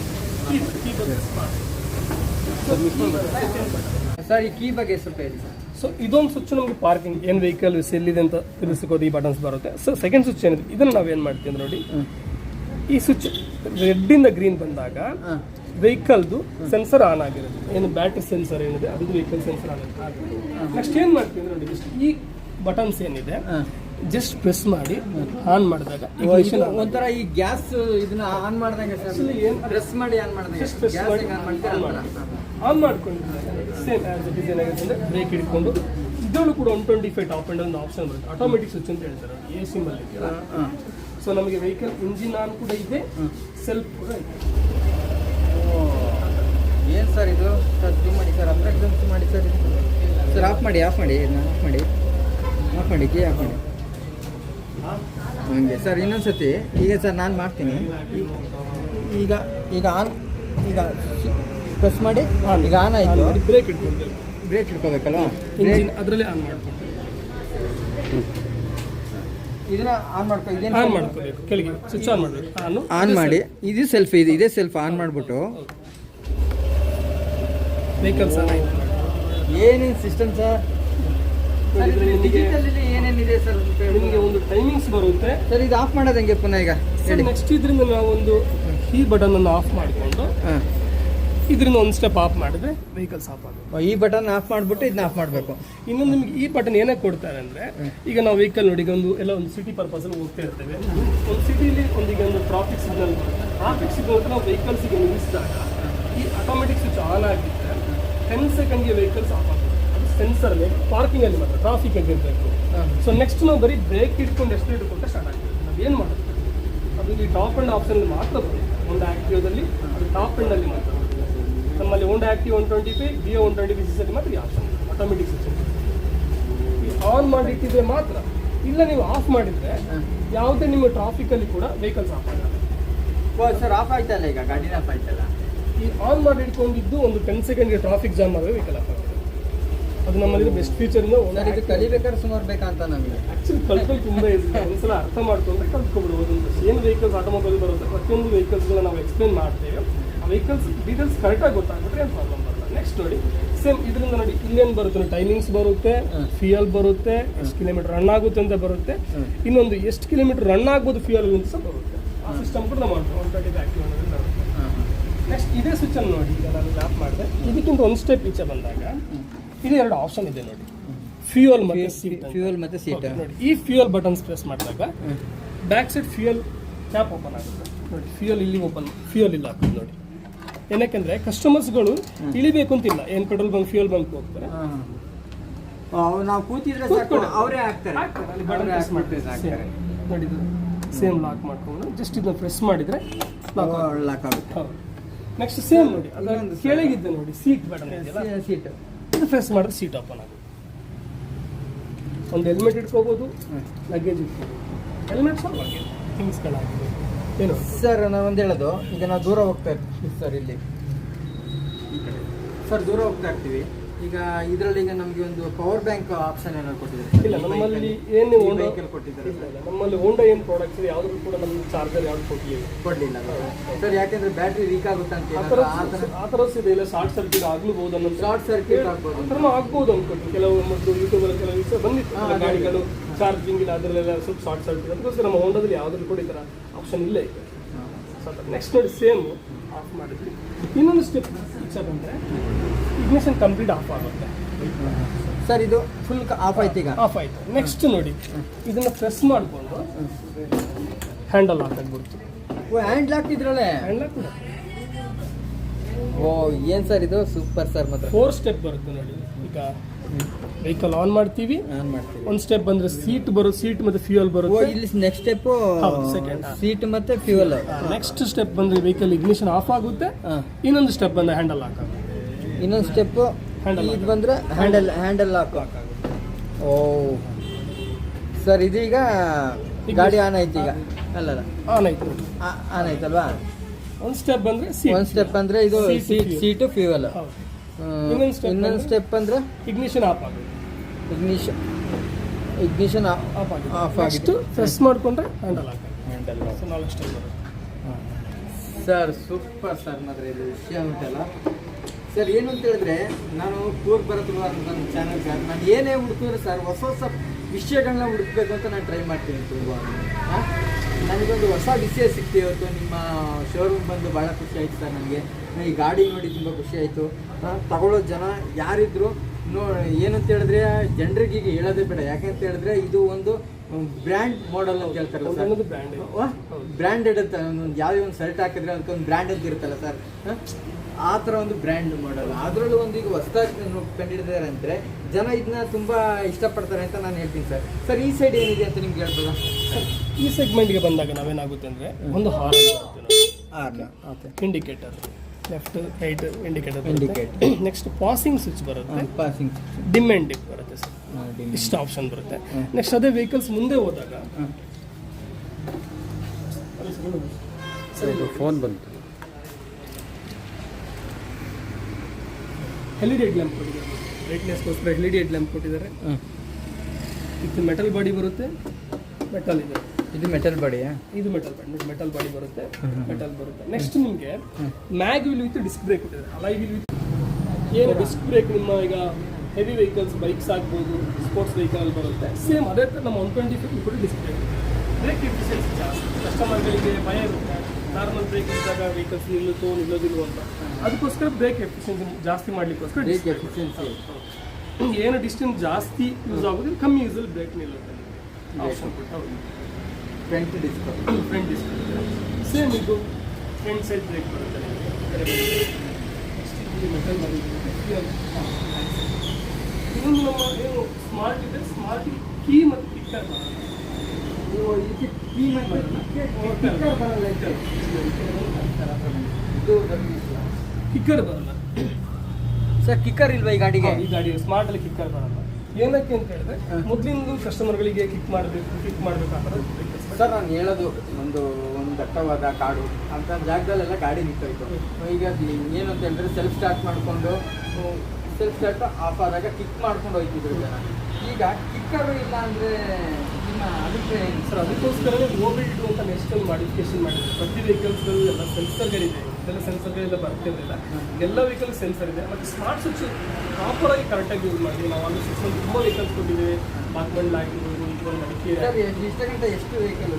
ಸರ್ ಈ ಕೀ ಬಗ್ಗೆ ಸ್ವಲ್ಪ ಹೇಳಿ ಸರ್. ಸೊ ಇದೊಂದು ಸ್ವಿಚ್ ನಮಗೆ ಪಾರ್ಕಿಂಗ್ ಏನು ವೆಹಿಕಲ್ ಎಲ್ಲಿದೆ ಅಂತ ತಿಳಿಸ್ಕೋದು ಈ ಬಟನ್ಸ್ ಬರುತ್ತೆ. ಸೊ ಸೆಕೆಂಡ್ ಸ್ವಿಚ್ ಏನಿದೆ? ಇದನ್ನು ನಾವೇನು ಮಾಡ್ತೀವಿ ಅಂದ್ರೆ ನೋಡಿ. ಈ ಸ್ವಿಚ್ ರೆಡ್ಡಿಂದ ಗ್ರೀನ್ ಬಂದಾಗ ವೆಹಿಕಲ್ದು ಸೆನ್ಸರ್ ಆನ್ ಆಗಿರುತ್ತೆ. ಏನು ಬ್ಯಾಟ್ರಿ ಸೆನ್ಸರ್ ಏನಿದೆ ಅದು ವೆಹಿಕಲ್ ಸೆನ್ಸರ್ ಆನ್ ಆಗುತ್ತೆ ನೆಕ್ಸ್ಟ್ ಏನು ಮಾಡ್ತೀವಿ ಅಂದ್ರೆ ನೋಡಿ ಈ ಬಟನ್ಸ್ ಏನಿದೆ ಜಸ್ಟ್ ಪ್ರೆಸ್ ಮಾಡಿ ಆನ್ ಮಾಡಿದಾಗ on. ಒಂಥರ ಈ ಗ್ಯಾಸ್ ಇದನ್ನ ಆನ್ ಮಾಡಿದಾಗ ಸರ್. Actually ಏನ್- ಪ್ರೆಸ್ ಮಾಡಿ ಆನ್ ಮಾಡ್ದಂಗೆ. Just press ಗ್ಯಾಸ್ ಮಾಡಿ. ಆನ್ ಮಾಡ್ತೀರಾ on same as it is ಏನಾಗುತ್ತೆ ಅಂದರೆ ಬ್ರೇಕ್ ಹಿಡ್ಕೊಂಡು ಇದರಲ್ಲೂ ಕೂಡ one twenty five top and ಒಂದು ಆಪ್ಷನ್ ಬರುತ್ತೆ. ಆಟೋಮೆಟಿಕ್ ಸ್ವಿಚ್ ಅಂತ ಹೇಳ್ತಾರೆ. ಎ ಸಿಂಬಲ್ ಇದೆಯಲ್ಲ ಸೊ ನಮಗೆ ವೆಹಿಕಲ್ ಇಂಜಿನ್ ಆನ್ ಕೂಡ ಇದೆ. ಸೆಲ್ಫ್ ಕೂಡ ಇದೆ. ಆಫ್ ಮಾಡಿ ಸರ್. ಸರ್. ಆಫ್ ಮಾಡಿ ಆಫ್ ಮಾಡಿ. ಇದನ್ನ ಆಫ್ ಮಾಡಿ. ಆಫ್ ಮಾಡಿ ಕೀ ಆಫ್ ಮಾಡಿ. ಹಂಗೆ. ಸರ್ ಇನ್ನೊಂದು ಸತಿ ಈಗ ಸರ್ ನಾನು ಮಾಡ್ತೀನಿ. ಈಗ ಈಗ ಆನ್ ಈಗ ಪ್ರೆಸ್ ಮಾಡಿ ಈಗ ಆನ್ ಆಯಿತು. ಬ್ರೇಕ್ ಇಟ್ಕೊಂಡು ಬ್ರೇಕ್ ಇಟ್ಕೋಬೇಕಲ್ಲ? ಅದರಲ್ಲೇ ಆನ್ ಮಾಡ್ಕೊಂಡು ಇದನ್ನ ಆನ್ ಮಾಡ್ಕೊ ಆನ್ ಇದೇನು ಮಾಡ್ಕೋಬೇಕು. ಕೆಳಗೆ ಸ್ವಿಚ್ ಆನ್ ಮಾಡಬೇಕು. ಆನ್ ಆನ್ ಮಾಡಿ. ಇದು ಸೆಲ್ಫ್ ಇದು ಇದೇ ಸೆಲ್ಫ್ ಆನ್ ಮಾಡಿಬಿಟ್ಟು. ಮೇಕಪ್ ಸರ್ ಏನೇನು ಸಿಸ್ಟಮ್ ಸರ್ ಡಿಜಿಟಲ್ ಏನೇನಿದೆ ಸರ್ ನಿಮಗೆ ಒಂದು ಟೈಮಿಂಗ್ಸ್ ಬರುತ್ತೆ. ಸರ್ ಇದು ಆಫ್ ಮಾಡೋದು ಹೆಂಗೆ ಪುನಃ ಈಗ? ನೆಕ್ಸ್ಟ್ ಇದರಿಂದ ನಾವೊಂದು ಒಂದು ಈ ಬಟನ್ ಅನ್ನು ಆಫ್ ಮಾಡಿಕೊಂಡು ಇದರಿಂದ ಒಂದು ಸ್ಟೆಪ್ ಆಫ್ ಮಾಡಿದ್ರೆ ವೆಹಿಕಲ್ಸ್ ಆಫ್ ಆಗುತ್ತೆ. ಈ ಬಟನ್ ಆಫ್ ಮಾಡಿಬಿಟ್ಟು ಇದನ್ನ ಆಫ್ ಮಾಡಬೇಕು. ಇನ್ನೊಂದು ನಿಮ್ಗೆ ಈ ಬಟನ್ ಏನಕ್ಕೆ ಕೊಡ್ತಾರೆ ಅಂದರೆ ಈಗ ನಾವು ವೆಹಿಕಲ್ ನೋಡಿ ಈಗ ಒಂದು ಎಲ್ಲ ಒಂದು ಸಿಟಿ ಪರ್ಪಸಲ್ಲಿ ಹೋಗ್ತಾ ಇರ್ತೇವೆ. ಒಂದು ಸಿಟಿಲಿ ಒಂದು ಈಗ ಒಂದು ಟ್ರಾಫಿಕ್ ಸಿಗ್ನಲ್ ಬರುತ್ತೆ. ಟ್ರಾಫಿಕ್ ಸಿಗ್ನಲ್ ನಾವು ವೆಹಿಕಲ್ಸಿಗೆ ನಿಲ್ಲಿಸಿದಾಗ ಈ ಆಟೋಮೆಟಿಕ್ ಸ್ವಿಚ್ ಆನ್ ಆಗಿದ್ರೆ ಟೆನ್ ಸೆಕೆಂಡ್ಗೆ ವೆಹಿಕಲ್ಸ್ ಆಫ್ ಆಗುತ್ತೆ. ಅದು ಪಾರ್ಕಿಂಗಲ್ಲಿ ಪಾರ್ಕಿಂಗ್ ಅಲ್ಲಿ ಮಾತ್ರ ಟ್ರಾಫಿಕ್ ಇರಬೇಕು ಸೊ ನೆಕ್ಸ್ಟ್ ನಾವು ಬರೀ ಬ್ರೇಕ್ ಇಟ್ಕೊಂಡು ಎಷ್ಟು ಇಟ್ಕೊಂಡ್ರೆ ಸ್ಟಾರ್ಟ್ ಆಗ್ತದೆ ನಾವು ಏನು ಮಾಡೋದು? ಅದು ಈ ಟಾಪ್ ಆ್ಯಂಡ್ ಆಪ್ಷನ್ ಮಾತ್ರ ಬರುತ್ತೆ. ಒಂದು ಆ್ಯಕ್ಟಿವದಲ್ಲಿ ಅದು ಟಾಪ್ ಎಂಡಲ್ಲಿ ಅಲ್ಲಿ ಮಾತ್ರ ನಮ್ಮಲ್ಲಿ ಒಂದು active one twenty P B one twenty P ಸಿಸಲ್ಲಿ ಮಾತ್ರ ಈ ಆಪ್ಷನ್ ಆಟೋಮೆಟಿಕ್ ಸಿಸ್ಟಮ್ ಈ ಆನ್ ಮಾಡಿಟ್ಟಿದ್ರೆ ಮಾತ್ರ ಇಲ್ಲ ನೀವು ಆಫ್ ಮಾಡಿದರೆ ಯಾವುದೇ ನಿಮ್ಮ ಟ್ರಾಫಿಕಲ್ಲಿ ಕೂಡ ವೆಹಿಕಲ್ಸ್ ಆಫ್ ಆಗಲ್ಲ ಸರ್ ಆಫ್ ಆಯ್ತಲ್ಲ ಈಗ? ಗಾಡಿ ಆಫ್ ಆಯ್ತಲ್ಲ? ಈ ಆನ್ ಮಾಡಿ ಇಟ್ಕೊಂಡಿದ್ದು ಒಂದು ಟೆನ್ ಸೆಕೆಂಡ್ಗೆ ಟ್ರಾಫಿಕ್ ಜಾಮ್ ಮಾಡಿದ್ರೆ ವೆಹಿಕಲ್ ಆಫ್ ಅದು ನಮ್ಮಲ್ಲಿ ಬೆಸ್ಟ್ ಫೀಚರ್ ಸರ್ ಇದು ಕಲಿಬೇಕಾದ್ರೆ ಸುಮಾರು ಬೇಕಂತ ನಮಗೆ. ಆಕ್ಚುಲಿ ಕಲ್ತಲ್ಲಿ ತುಂಬ ಇದೆ ಒಂದ್ಸಲ ಅರ್ಥ ಮಾಡ್ಕೊಂಡ್ರೆ ಕಲ್ತ್ಕೊಬಿಡ್ಬೋದು ಏನು ವೆಹಿಕಲ್ಸ್ ಆಟೋಮೊಬೈಲ್ ಬರುತ್ತೆ ಪ್ರತಿಯೊಂದು ವೆಹಿಕಲ್ಸ್ಗಳನ್ನ ನಾವು ಎಕ್ಸ್ಪ್ಲೇನ್ ಮಾಡ್ತೇವೆ. ಆ ವೆಹಿಕಲ್ಸ್ ಡೀಟೇಲ್ಸ್ ಕರೆಕ್ಟಾಗಿ ಗೊತ್ತಾಗ್ಬಿಟ್ರೆ ಏನು ಪ್ರಾಬ್ಲಮ್ ಬರಲ್ಲ ನೆಕ್ಸ್ಟ್ ನೋಡಿ ಸೇಮ್ ಇದರಿಂದ ನೋಡಿ ಇಲ್ಲೇನು ಬರುತ್ತೆ ಟೈಮಿಂಗ್ಸ್ ಬರುತ್ತೆ ಫ್ಯೂಯಲ್ ಬರುತ್ತೆ ಎಷ್ಟು ಕಿಲೋಮೀಟರ್ ರನ್ ಆಗುತ್ತೆ ಅಂತ ಬರುತ್ತೆ. ಇನ್ನೊಂದು ಎಷ್ಟು ಕಿಲೋಮೀಟರ್ ರನ್ ಆಗ್ಬೋದು ಫ್ಯೂಯಲ್ ಅಂತ ಸಹ ಬರುತ್ತೆ. ಆ ಸಿಸ್ಟಮ್ ಕೂಡ ನಾವು ಒನ್ ಟ್ವೆಂಟಿ ಆಕ್ಟಿವ್ ಬರುತ್ತೆ. ನೆಕ್ಸ್ಟ್ ಇದೇ ಸ್ವಿಚ್ ಅನ್ನು ನೋಡಿ ಈಗ ನಾನು ಲ್ಯಾಪ್ ಮಾಡಿದೆ. ಇದಕ್ಕಿಂತ ಒಂದು ಸ್ಟೆಪ್ ಈಚೆ ಬಂದಾಗ ಇದು ಎರಡು ಆಪ್ಷನ್ ಇದೆ ನೋಡಿ. ಫ್ಯೂಯಲ್ ಮತ್ತೆ ಸೀಟ್ ಫ್ಯೂಯಲ್ ಮತ್ತೆ ಸೀಟ್ ನೋಡಿ ಈ ಫ್ಯೂಯಲ್ ಬಟನ್ಸ್ ಪ್ರೆಸ್ ಮಾಡಿದಾಗ back side fuel cap open ಆಗುತ್ತೆ. ನೋಡಿ ಫ್ಯೂಯಲ್ ಇಲ್ಲಿ ಓಪನ್ ಫ್ಯೂಯಲ್ ಇಲ್ಲ ಆಗ್ತದೆ ನೋಡಿ. ಏನಕ್ಕೆಂದ್ರೆ ಕಸ್ಟಮರ್ಸ್ಗಳು ಇಳಿಬೇಕು ಅಂತಿಲ್ಲ. ಏನು ಪೆಟ್ರೋಲ್ ಬಂಕ್ ಫ್ಯೂಯಲ್ ಬಂಕ್ ಹೋಗ್ತಾರೆ. ನಾವು ಕೂತಿದ್ರೆ ಸಾಕು ಅವರೇ ಹಾಕ್ತಾರೆ. ಹಾಕ್ತಾರೆ, ಅಲ್ಲಿ ಬಟನ್ ಪ್ರೆಸ್ ಹಾಕ್ಬಿಟ್ಟು ಮಾಡ್ತಾರೆ. ನೋಡಿ ಇದು ಸೇಮ್ ಲಾಕ್ ಮಾಡ್ಕೊಂಡು ಜಸ್ಟ್ ಇದನ್ನ ಪ್ರೆಸ್ ಮಾಡಿದ್ರೆ ಲಾಕ್ ಲಾಕ್ ಆಗುತ್ತೆ. ನೆಕ್ಸ್ಟ್ ಸೇಮ್ ನೋಡಿ ಕೆಳಗಿದ್ದೆ ನೋಡಿ ಸೀಟ್ ಬಟನ್ ಸೀಟ್ ಇದು ಪ್ರೆಸ್ ಮಾಡಿದ್ರೆ ಸೀಟ್ ಓಪನ್ ಆಗುತ್ತೆ. ಒಂದು ಹೆಲ್ಮೆಟ್ ಇಟ್ಕೋಬೋದು ಲಗೇಜ್ ಇಟ್ಕೋಬೋದು. ಹೆಲ್ಮೆಟ್ ಸಹ ಲಗೇಜ್ ಥಿಂಗ್ಸ್ಗಳಾಗಿದೆ ಏನು? ಸರ್ ನಾನು ಒಂದು ಹೇಳೋದು. ಈಗ ನಾವು ದೂರ ಹೋಗ್ತಾ ಇರ್ತೀವಿ ಸರ್ ಇಲ್ಲಿ. ಸರ್ ದೂರ ಹೋಗ್ತಾ ಇರ್ತೀವಿ. ಈಗ ಇದರಲ್ಲಿ ಈಗ ನಮಗೆ ಒಂದು ಪವರ್ ಬ್ಯಾಂಕ್ ಆಪ್ಷನ್ ಏನಾದ್ರು ಕೊಟ್ಟಿದ್ದಾರೆ ಇಲ್ಲ ನಮ್ಮಲ್ಲಿ ಏನು ಹೋಂಡಾ ವೆಹಿಕಲ್ ಕೊಟ್ಟಿದ್ದಾರೆ. ನಮ್ಮಲ್ಲಿ ಹೋಂಡಾ ಏನು ಪ್ರಾಡಕ್ಟ್ಸ್ ಇದೆ ಯಾವ್ದು ಕೂಡ ನಮ್ಗೆ ಚಾರ್ಜರ್ ಯಾವ್ದು ಕೊಟ್ಟಿಲ್ಲ. ಕೊಡಲಿಲ್ಲ ಸರ್ ಯಾಕೆಂದ್ರೆ ಬ್ಯಾಟ್ರಿ ವೀಕ್ ಆಗುತ್ತೆ ಅಂತ ಆ ಥರ ಇದೆ ಇಲ್ಲ ಶಾರ್ಟ್ ಸರ್ಕ್ಯೂಟ್ ಆಗ್ಲೂಬಹುದು ಅನ್ನೋ ಶಾರ್ಟ್ ಸರ್ಕ್ಯೂಟ್ ಆಗ್ಬೋದು. ಆಗ್ಬೋದು ಅನ್ಕೊಟ್ಟು ಕೆಲವು ಮೊದಲು ಯೂಟ್ಯೂಬಲ್ಲಿ ಕೆಲವು ವಿಷಯ ಬಂದಿತ್ತು ಗಾಡಿಗಳು ಚಾರ್ಜಿಂಗ್ ಇಲ್ಲ ಅದರಲ್ಲೆಲ್ಲ ಸ್ವಲ್ಪ ಶಾರ್ಟ್ ಸರ್ಕ್ಯೂಟ್ ಅದಕ್ಕೋಸ್ಕರ ನಮ್ಮ ಹೋಂಡಾದಲ್ಲಿ ಯಾವ್ದು ಕೂಡ ಈ ಥರ ಆಪ್ಷನ್ ಇಲ್ಲ ಈಗ. ನೆಕ್ಸ್ಟ್ ನೋಡಿ ಸೇಮ್ ಆಫ್ ಮಾಡಿದ್ವಿ. ಇನ್ನೊಂದು ಸ್ಟೆಪ್ ಈಚೆ ಬಂದರೆ ಇಗ್ನಿಷನ್ ಕಂಪ್ಲೀಟ್ ಆಫ್ ಆಗುತ್ತೆ. ಸರ್ ಇದು ಫುಲ್ ಆಫ್ ಆಯ್ತು ಈಗ? ಆಫ್ ಆಯ್ತು. ನೆಕ್ಸ್ಟ್ ನೋಡಿ. ಇದನ್ನ ಪ್ರೆಸ್ ಮಾಡಿಕೊಂಡು ಹ್ಯಾಂಡಲ್ ಲಾಕ್ ಆಗ್ಬಿಡ್ತು ಓ ಹ್ಯಾಂಡ್ ಲಾಕ್ ಇದ್ರಲ್ಲೇ? ಹ್ಯಾಂಡ್ ಲಾಕ್ ಓ ಏನ್ ಸರ್ ಇದು? ಸೂಪರ್ ಸರ್ ಮಾತ್ರ. ಫೋರ್ ಸ್ಟೆಪ್ ಬರುತ್ತೆ ನೋಡಿ. ಈಗ ವೆಹಿಕಲ್ ಆನ್ ಮಾಡ್ತೀವಿ. ಆನ್ ಮಾಡ್ತೀವಿ. ಒಂದು ಸ್ಟೆಪ್ ಬಂದ್ರೆ ಸೀಟ್ ಬರೋ ಸೀಟ್ ಮತ್ತೆ ಫ್ಯೂಯಲ್ ಓ ಬರುತ್ತೆ ಇಲ್ಲಿ ನೆಕ್ಸ್ಟ್ ಸ್ಟೆಪ್ ಸೆಕೆಂಡ್ ಸೀಟ್ ಮತ್ತೆ ಫ್ಯೂಯಲ್ ನೆಕ್ಸ್ಟ್ ಸ್ಟೆಪ್ ಬಂದ್ರೆ ವೆಹಿಕಲ್ ಇಗ್ನಿಷನ್ ಆಫ್ ಆಗುತ್ತೆ. ಇನ್ನೊಂದು ಸ್ಟೆಪ್ ಬಂದ್ರೆ ಹ್ಯಾಂಡಲ್ ಲಾಕ್ ಆಗುತ್ತೆ. ಇನ್ನೊಂದು ಸ್ಟೆಪ್ Handle ಇದು ಬಂದ್ರೆ ಹ್ಯಾಂಡಲ್ ಹ್ಯಾಂಡಲ್ ಲಾಕ್ ಓ. ಸರ್ ಇದೀಗ ಗಾಡಿ ಆನ್ ಆಯ್ತು ಈಗ. ಅಲ್ಲಲ್ಲ. ಆನ್ ಆಯ್ತು. ಆನ್ ಆಯ್ತಲ್ವಾ? ಒಂದು ಸ್ಟೆಪ್ ಬಂದ್ರೆ ಸೀಟ್ ಒಂದು ಸ್ಟೆಪ್ ಅಂದ್ರೆ ಇದು ಸೀಟ್ ಫ್ಯೂಯಲ್ ಇನ್ನೊಂದು ಸ್ಟೆಪ್ ಅಂದ್ರೆ? ಇಗ್ನಿಷನ್ ಆಫ್ ಆಗುತ್ತೆ. ಇಗ್ನಿಷನ್ ಇಗ್ನಿಷನ್ ಆಫ್ ಆಗಿತ್ತು. Off ನೆಕ್ಸ್ಟ್ ಪ್ರೆಸ್ ಮಾಡ್ಕೊಂಡ್ರೆ ಹ್ಯಾಂಡಲ್ ಆಗುತ್ತೆ. ಹ್ಯಾಂಡಲ್ ಸೊ ನಾಲ್ಕು ಸ್ಟೆಪ್ ಬರುತ್ತೆ. ಸರ್ ಸೂಪರ್ ಸರ್ ಮಾತ್ರ ಇದು ವಿಷಯ ಉಂಟಲ್ಲ? ಸರ್ ಏನು ಅಂತ ಹೇಳಿದ್ರೆ ನಾನು ಟೂರ್ ಬರೋದು ನನ್ನ ಚಾನಲ್ ಸರ್ ನಾನು ಏನೇ ಹುಡುಕಿದ್ರೆ ಸರ್ ಹೊಸ ಹೊಸ ವಿಷಯಗಳನ್ನ ಹುಡುಕ್ಬೇಕು ಅಂತ ನಾನು ಟ್ರೈ ಮಾಡ್ತೀನಿ ತುಂಬ ಹಾಂ? ನನಗೊಂದು ಹೊಸ ವಿಷಯ ಸಿಕ್ತು ಇವತ್ತು ನಿಮ್ಮ ಶೋರೂಮ್ ಬಂದು ಭಾಳ ಖುಷಿ ಆಯ್ತು ಸರ್ ನನಗೆ. ಈ ಗಾಡಿ ನೋಡಿ ತುಂಬ ಖುಷಿ ಆಯಿತು. ತಗೊಳ್ಳೋ ಜನ ಯಾರಿದ್ರು ನೋ ಏನಂತ ಹೇಳಿದ್ರೆ ಜನರಿಗೆ ಈಗ ಹೇಳೋದೇ ಬೇಡ. ಯಾಕೆಂತ ಹೇಳಿದ್ರೆ ಇದು ಒಂದು ಬ್ರ್ಯಾಂಡ್ ಮಾಡೆಲ್ ಅಂತ ಹೇಳ್ತಾರಲ್ಲ ಸರ್. ಬ್ರ್ಯಾಂಡೆಡ್ ಅಂತ ಒಂದು ಯಾವುದೇ ಒಂದು ಶರ್ಟ್ ಹಾಕಿದ್ರೆ ಅದಕ್ಕೊಂದು ಬ್ರ್ಯಾಂಡ್ ಅಂತ ಇರುತ್ತಲ್ಲ ಸರ್. ಆ ಥರ ಒಂದು ಬ್ರ್ಯಾಂಡ್ ಮಾಡಲ್ಲ ಅದರಲ್ಲೂ ಒಂದು ಈಗ ಹೊಸದಾಗಿ ಕಂಡಿಡಿದಾರೆ ಅಂದರೆ ಜನ ಇದನ್ನ ತುಂಬ ಇಷ್ಟಪಡ್ತಾರೆ ಅಂತ ನಾನು ಹೇಳ್ತೀನಿ ಸರ್. ಸರ್ ಈ ಸೈಡ್ ಏನಿದೆ ಅಂತ ನಿಮ್ಗೆ ಹೇಳ್ಬೋದಾ? ಈ ಸೆಗ್ಮೆಂಟ್ಗೆ ಬಂದಾಗ ನಾವೇನಾಗುತ್ತೆ ಅಂದರೆ ಒಂದು ಹಾರ್ನ್ ಬರುತ್ತೆ okay indicator left right indicator indicator next passing switch ಬರುತ್ತೆ. ಪಾಸಿಂಗ್ ಡಿಮ್ ಆ್ಯಂಡ್ ಡಿಪ್ ಬರುತ್ತೆ ಸರ್. ಇಷ್ಟು ಆಪ್ಷನ್ ಬರುತ್ತೆ. ನೆಕ್ಸ್ಟ್ ಅದೇ ವೆಹಿಕಲ್ಸ್ ಮುಂದೆ ಹೋದಾಗ. ಫೋನ್ ಬಂತು. ಎಲ್ ಇ ಡಿ ಕೊಟ್ಟಿದ್ದಾರೆ. ಬ್ರೈಟ್ನೆಸ್ಗೋಸ್ಕರ ಎಲ್ ಇ ಡಿ ಕೊಟ್ಟಿದ್ದಾರೆ. ಇದು ಮೆಟಲ್ ಬಾಡಿ ಬರುತ್ತೆ ಮೆಟಲ್ ಇದೆ. ಇದು ಮೆಟಲ್ ಬಾಡಿಯಾ ಇದು ಮೆಟಲ್ ಬಾಡಿ ಮೆಟಲ್ ಬಾಡಿ ಬರುತ್ತೆ ಮೆಟಲ್ ಬರುತ್ತೆ. ನೆಕ್ಸ್ಟ್ ನಿಮಗೆ mag wheel with disc brake ಕೊಟ್ಟಿದ್ದಾರೆ. ಅಲೈ ವಿಲ್ ವಿತ್ ಏನು ಡಿಸ್ಕ್ ಬ್ರೇಕ್ ನಿಮ್ಮ ಈಗ ಹೆವಿ ವೆಹಿಕಲ್ಸ್ ಬೈಕ್ಸ್ ಆಗ್ಬೋದು ಸ್ಪೋರ್ಟ್ಸ್ ವೆಹಿಕಲ್ ಬರುತ್ತೆ. ಸೇಮ್ ಅದೇ ಥರ ನಮ್ಮ ಒನ್ ಟ್ವೆಂಟಿ ಫೈವ್ ಕೂಡ ಡಿಸ್ಕ್ ಬ್ರೇಕ್ ಬ್ರೇಕ್ ಎಫಿಷಿಯನ್ಸಿ ಜಾಸ್ತಿ. ಕಸ್ಟಮರ್ಗಳಿಗೆ ಭಯ ಇರುತ್ತೆ. ನಾರ್ಮಲ್ ಬ್ರೇಕ್ ಇದ್ದಾಗ ವೆಹಿಕಲ್ಸ್ ನಿಲ್ಲುತ್ತೋ ನಿಲ್ಲೋದಿಲ್ವೋ ಅಂತ. ಅದಕ್ಕೋಸ್ಕರ ಬ್ರೇಕ್ ಎಫಿಷಿಯನ್ಸಿ ಜಾಸ್ತಿ ಮಾಡ್ಲಿಕ್ಕೋಸ್ಕರ ಬ್ರೇಕ್ ಎಫಿಷಿಯನ್ಸಿ ಏನು ಡಿಸ್ಟೆನ್ಸ್ ಜಾಸ್ತಿ ಯೂಸ್ ಆಗೋದಿಲ್ಲ ಕಮ್ಮಿ ಯೂಸಲ್ಲಿ ಬ್ರೇಕ್ ನಿಲ್ಲುತ್ತೆ. ಆಪ್ಷನ್ ಹೌದು. Front disc front disc same ಇದು ಫ್ರಂಟ್ ಸೈಡ್ ಬ್ರೇಕ್ ಬರುತ್ತೆ ಮೆಟಲ್ ಇನ್ನೊಂದು ನಮ್ಮ ಏನು ಸ್ಮಾರ್ಟ್ ಇದೆ ಸ್ಮಾರ್ಟ್ ಕೀ ಮತ್ತು ಕಿಕ್ಕರ್ ಇದಕ್ಕೆ ಕೀ ಬರಲ್ಲ ಕಿಕ್ಕರ್ ಬರಲ್ಲ ಇದು. ಕಿಕ್ಕರ್ ಬರಲ್ಲ. ಸರ್ ಕಿಕ್ಕರ್ ಇಲ್ವಾ ಈ ಗಾಡಿಗೆ? ಈ ಗಾಡಿ ಸ್ಮಾರ್ಟ್ ಅಲ್ಲಿ ಕಿಕ್ಕರ್ ಬರಲ್ಲ. ಏನಕ್ಕೆ ಅಂತ ಹೇಳಿದ್ರೆ ಮೊದ್ಲಿಂದು ಕಸ್ಟಮರ್ಗಳಿಗೆ ಕಿಕ್ ಮಾಡಬೇಕು ಕಿಕ್ ಮಾಡಬೇಕಾದ್ರೆ ಸರ್ ನಾನು ಹೇಳೋದು ಒಂದು ಒಂದು ದಟ್ಟವಾದ ಕಾಡು. ಅಂತ ಜಾಗದಲ್ಲೆಲ್ಲ ಗಾಡಿ ನಿಂತೋಯ್ತು. ಈಗ ಏನು ಅಂತ ಹೇಳಿದ್ರೆ ಸೆಲ್ಫ್ ಸ್ಟಾರ್ಟ್ ಮಾಡಿಕೊಂಡು ಸೆಲ್ಫ್ ಸ್ಟಾರ್ಟ್ ಆಫ್ ಆದಾಗ ಕಿಕ್ ಮಾಡ್ಕೊಂಡು ಹೋಯ್ತಿದ್ರು ಜನ. ಈಗ ಕಿಕ್ಕರು ಇಲ್ಲ ಅಂದರೆ ನಿಮ್ಮ ಅಭಿಪ್ರಾಯ ಸರ್ ಅದಕ್ಕೋಸ್ಕರನೇ ಓಬಿಲ್ಡ್ ಅಂತ ನೆಕ್ಸ್ಟ್ ಮಾಡಿಫಿಕೇಶನ್ ಮಾಡಿದ್ರು. ಪ್ರತಿ ವೆಹಿಕಲ್ಸ್ಗಳೆಲ್ಲ ಸೆನ್ಸರ್ಗಳಿದೆ ಇದೆಲ್ಲ ಸೆನ್ಸರ್ಗಳೆಲ್ಲ ಬರ್ತಿರಲಿಲ್ಲ. ಎಲ್ಲ ವೆಹಿಕಲ್ ಸೆನ್ಸರ್ ಇದೆ. ಮತ್ತು ಸ್ಮಾರ್ಟ್ ಸ್ವಿಚ್ ಪ್ರಾಪರಾಗಿ ಕರೆಕ್ಟಾಗಿ ಯೂಸ್ ಮಾಡಿ ನಾವು ಅಲ್ಲಿ ಸಿಕ್ಸ್ ತುಂಬ ವೆಹಿಕಲ್ಸ್ ಕೊಟ್ಟಿದ್ದೀವಿ. ಬಾಗ್ಮಂಡ್ಲ ಆಗಿರ್ಬೋದು ಇವಾಗ ಮಡಿಕೇರಿ ಎಷ್ಟು ವೆಹಿಕಲ್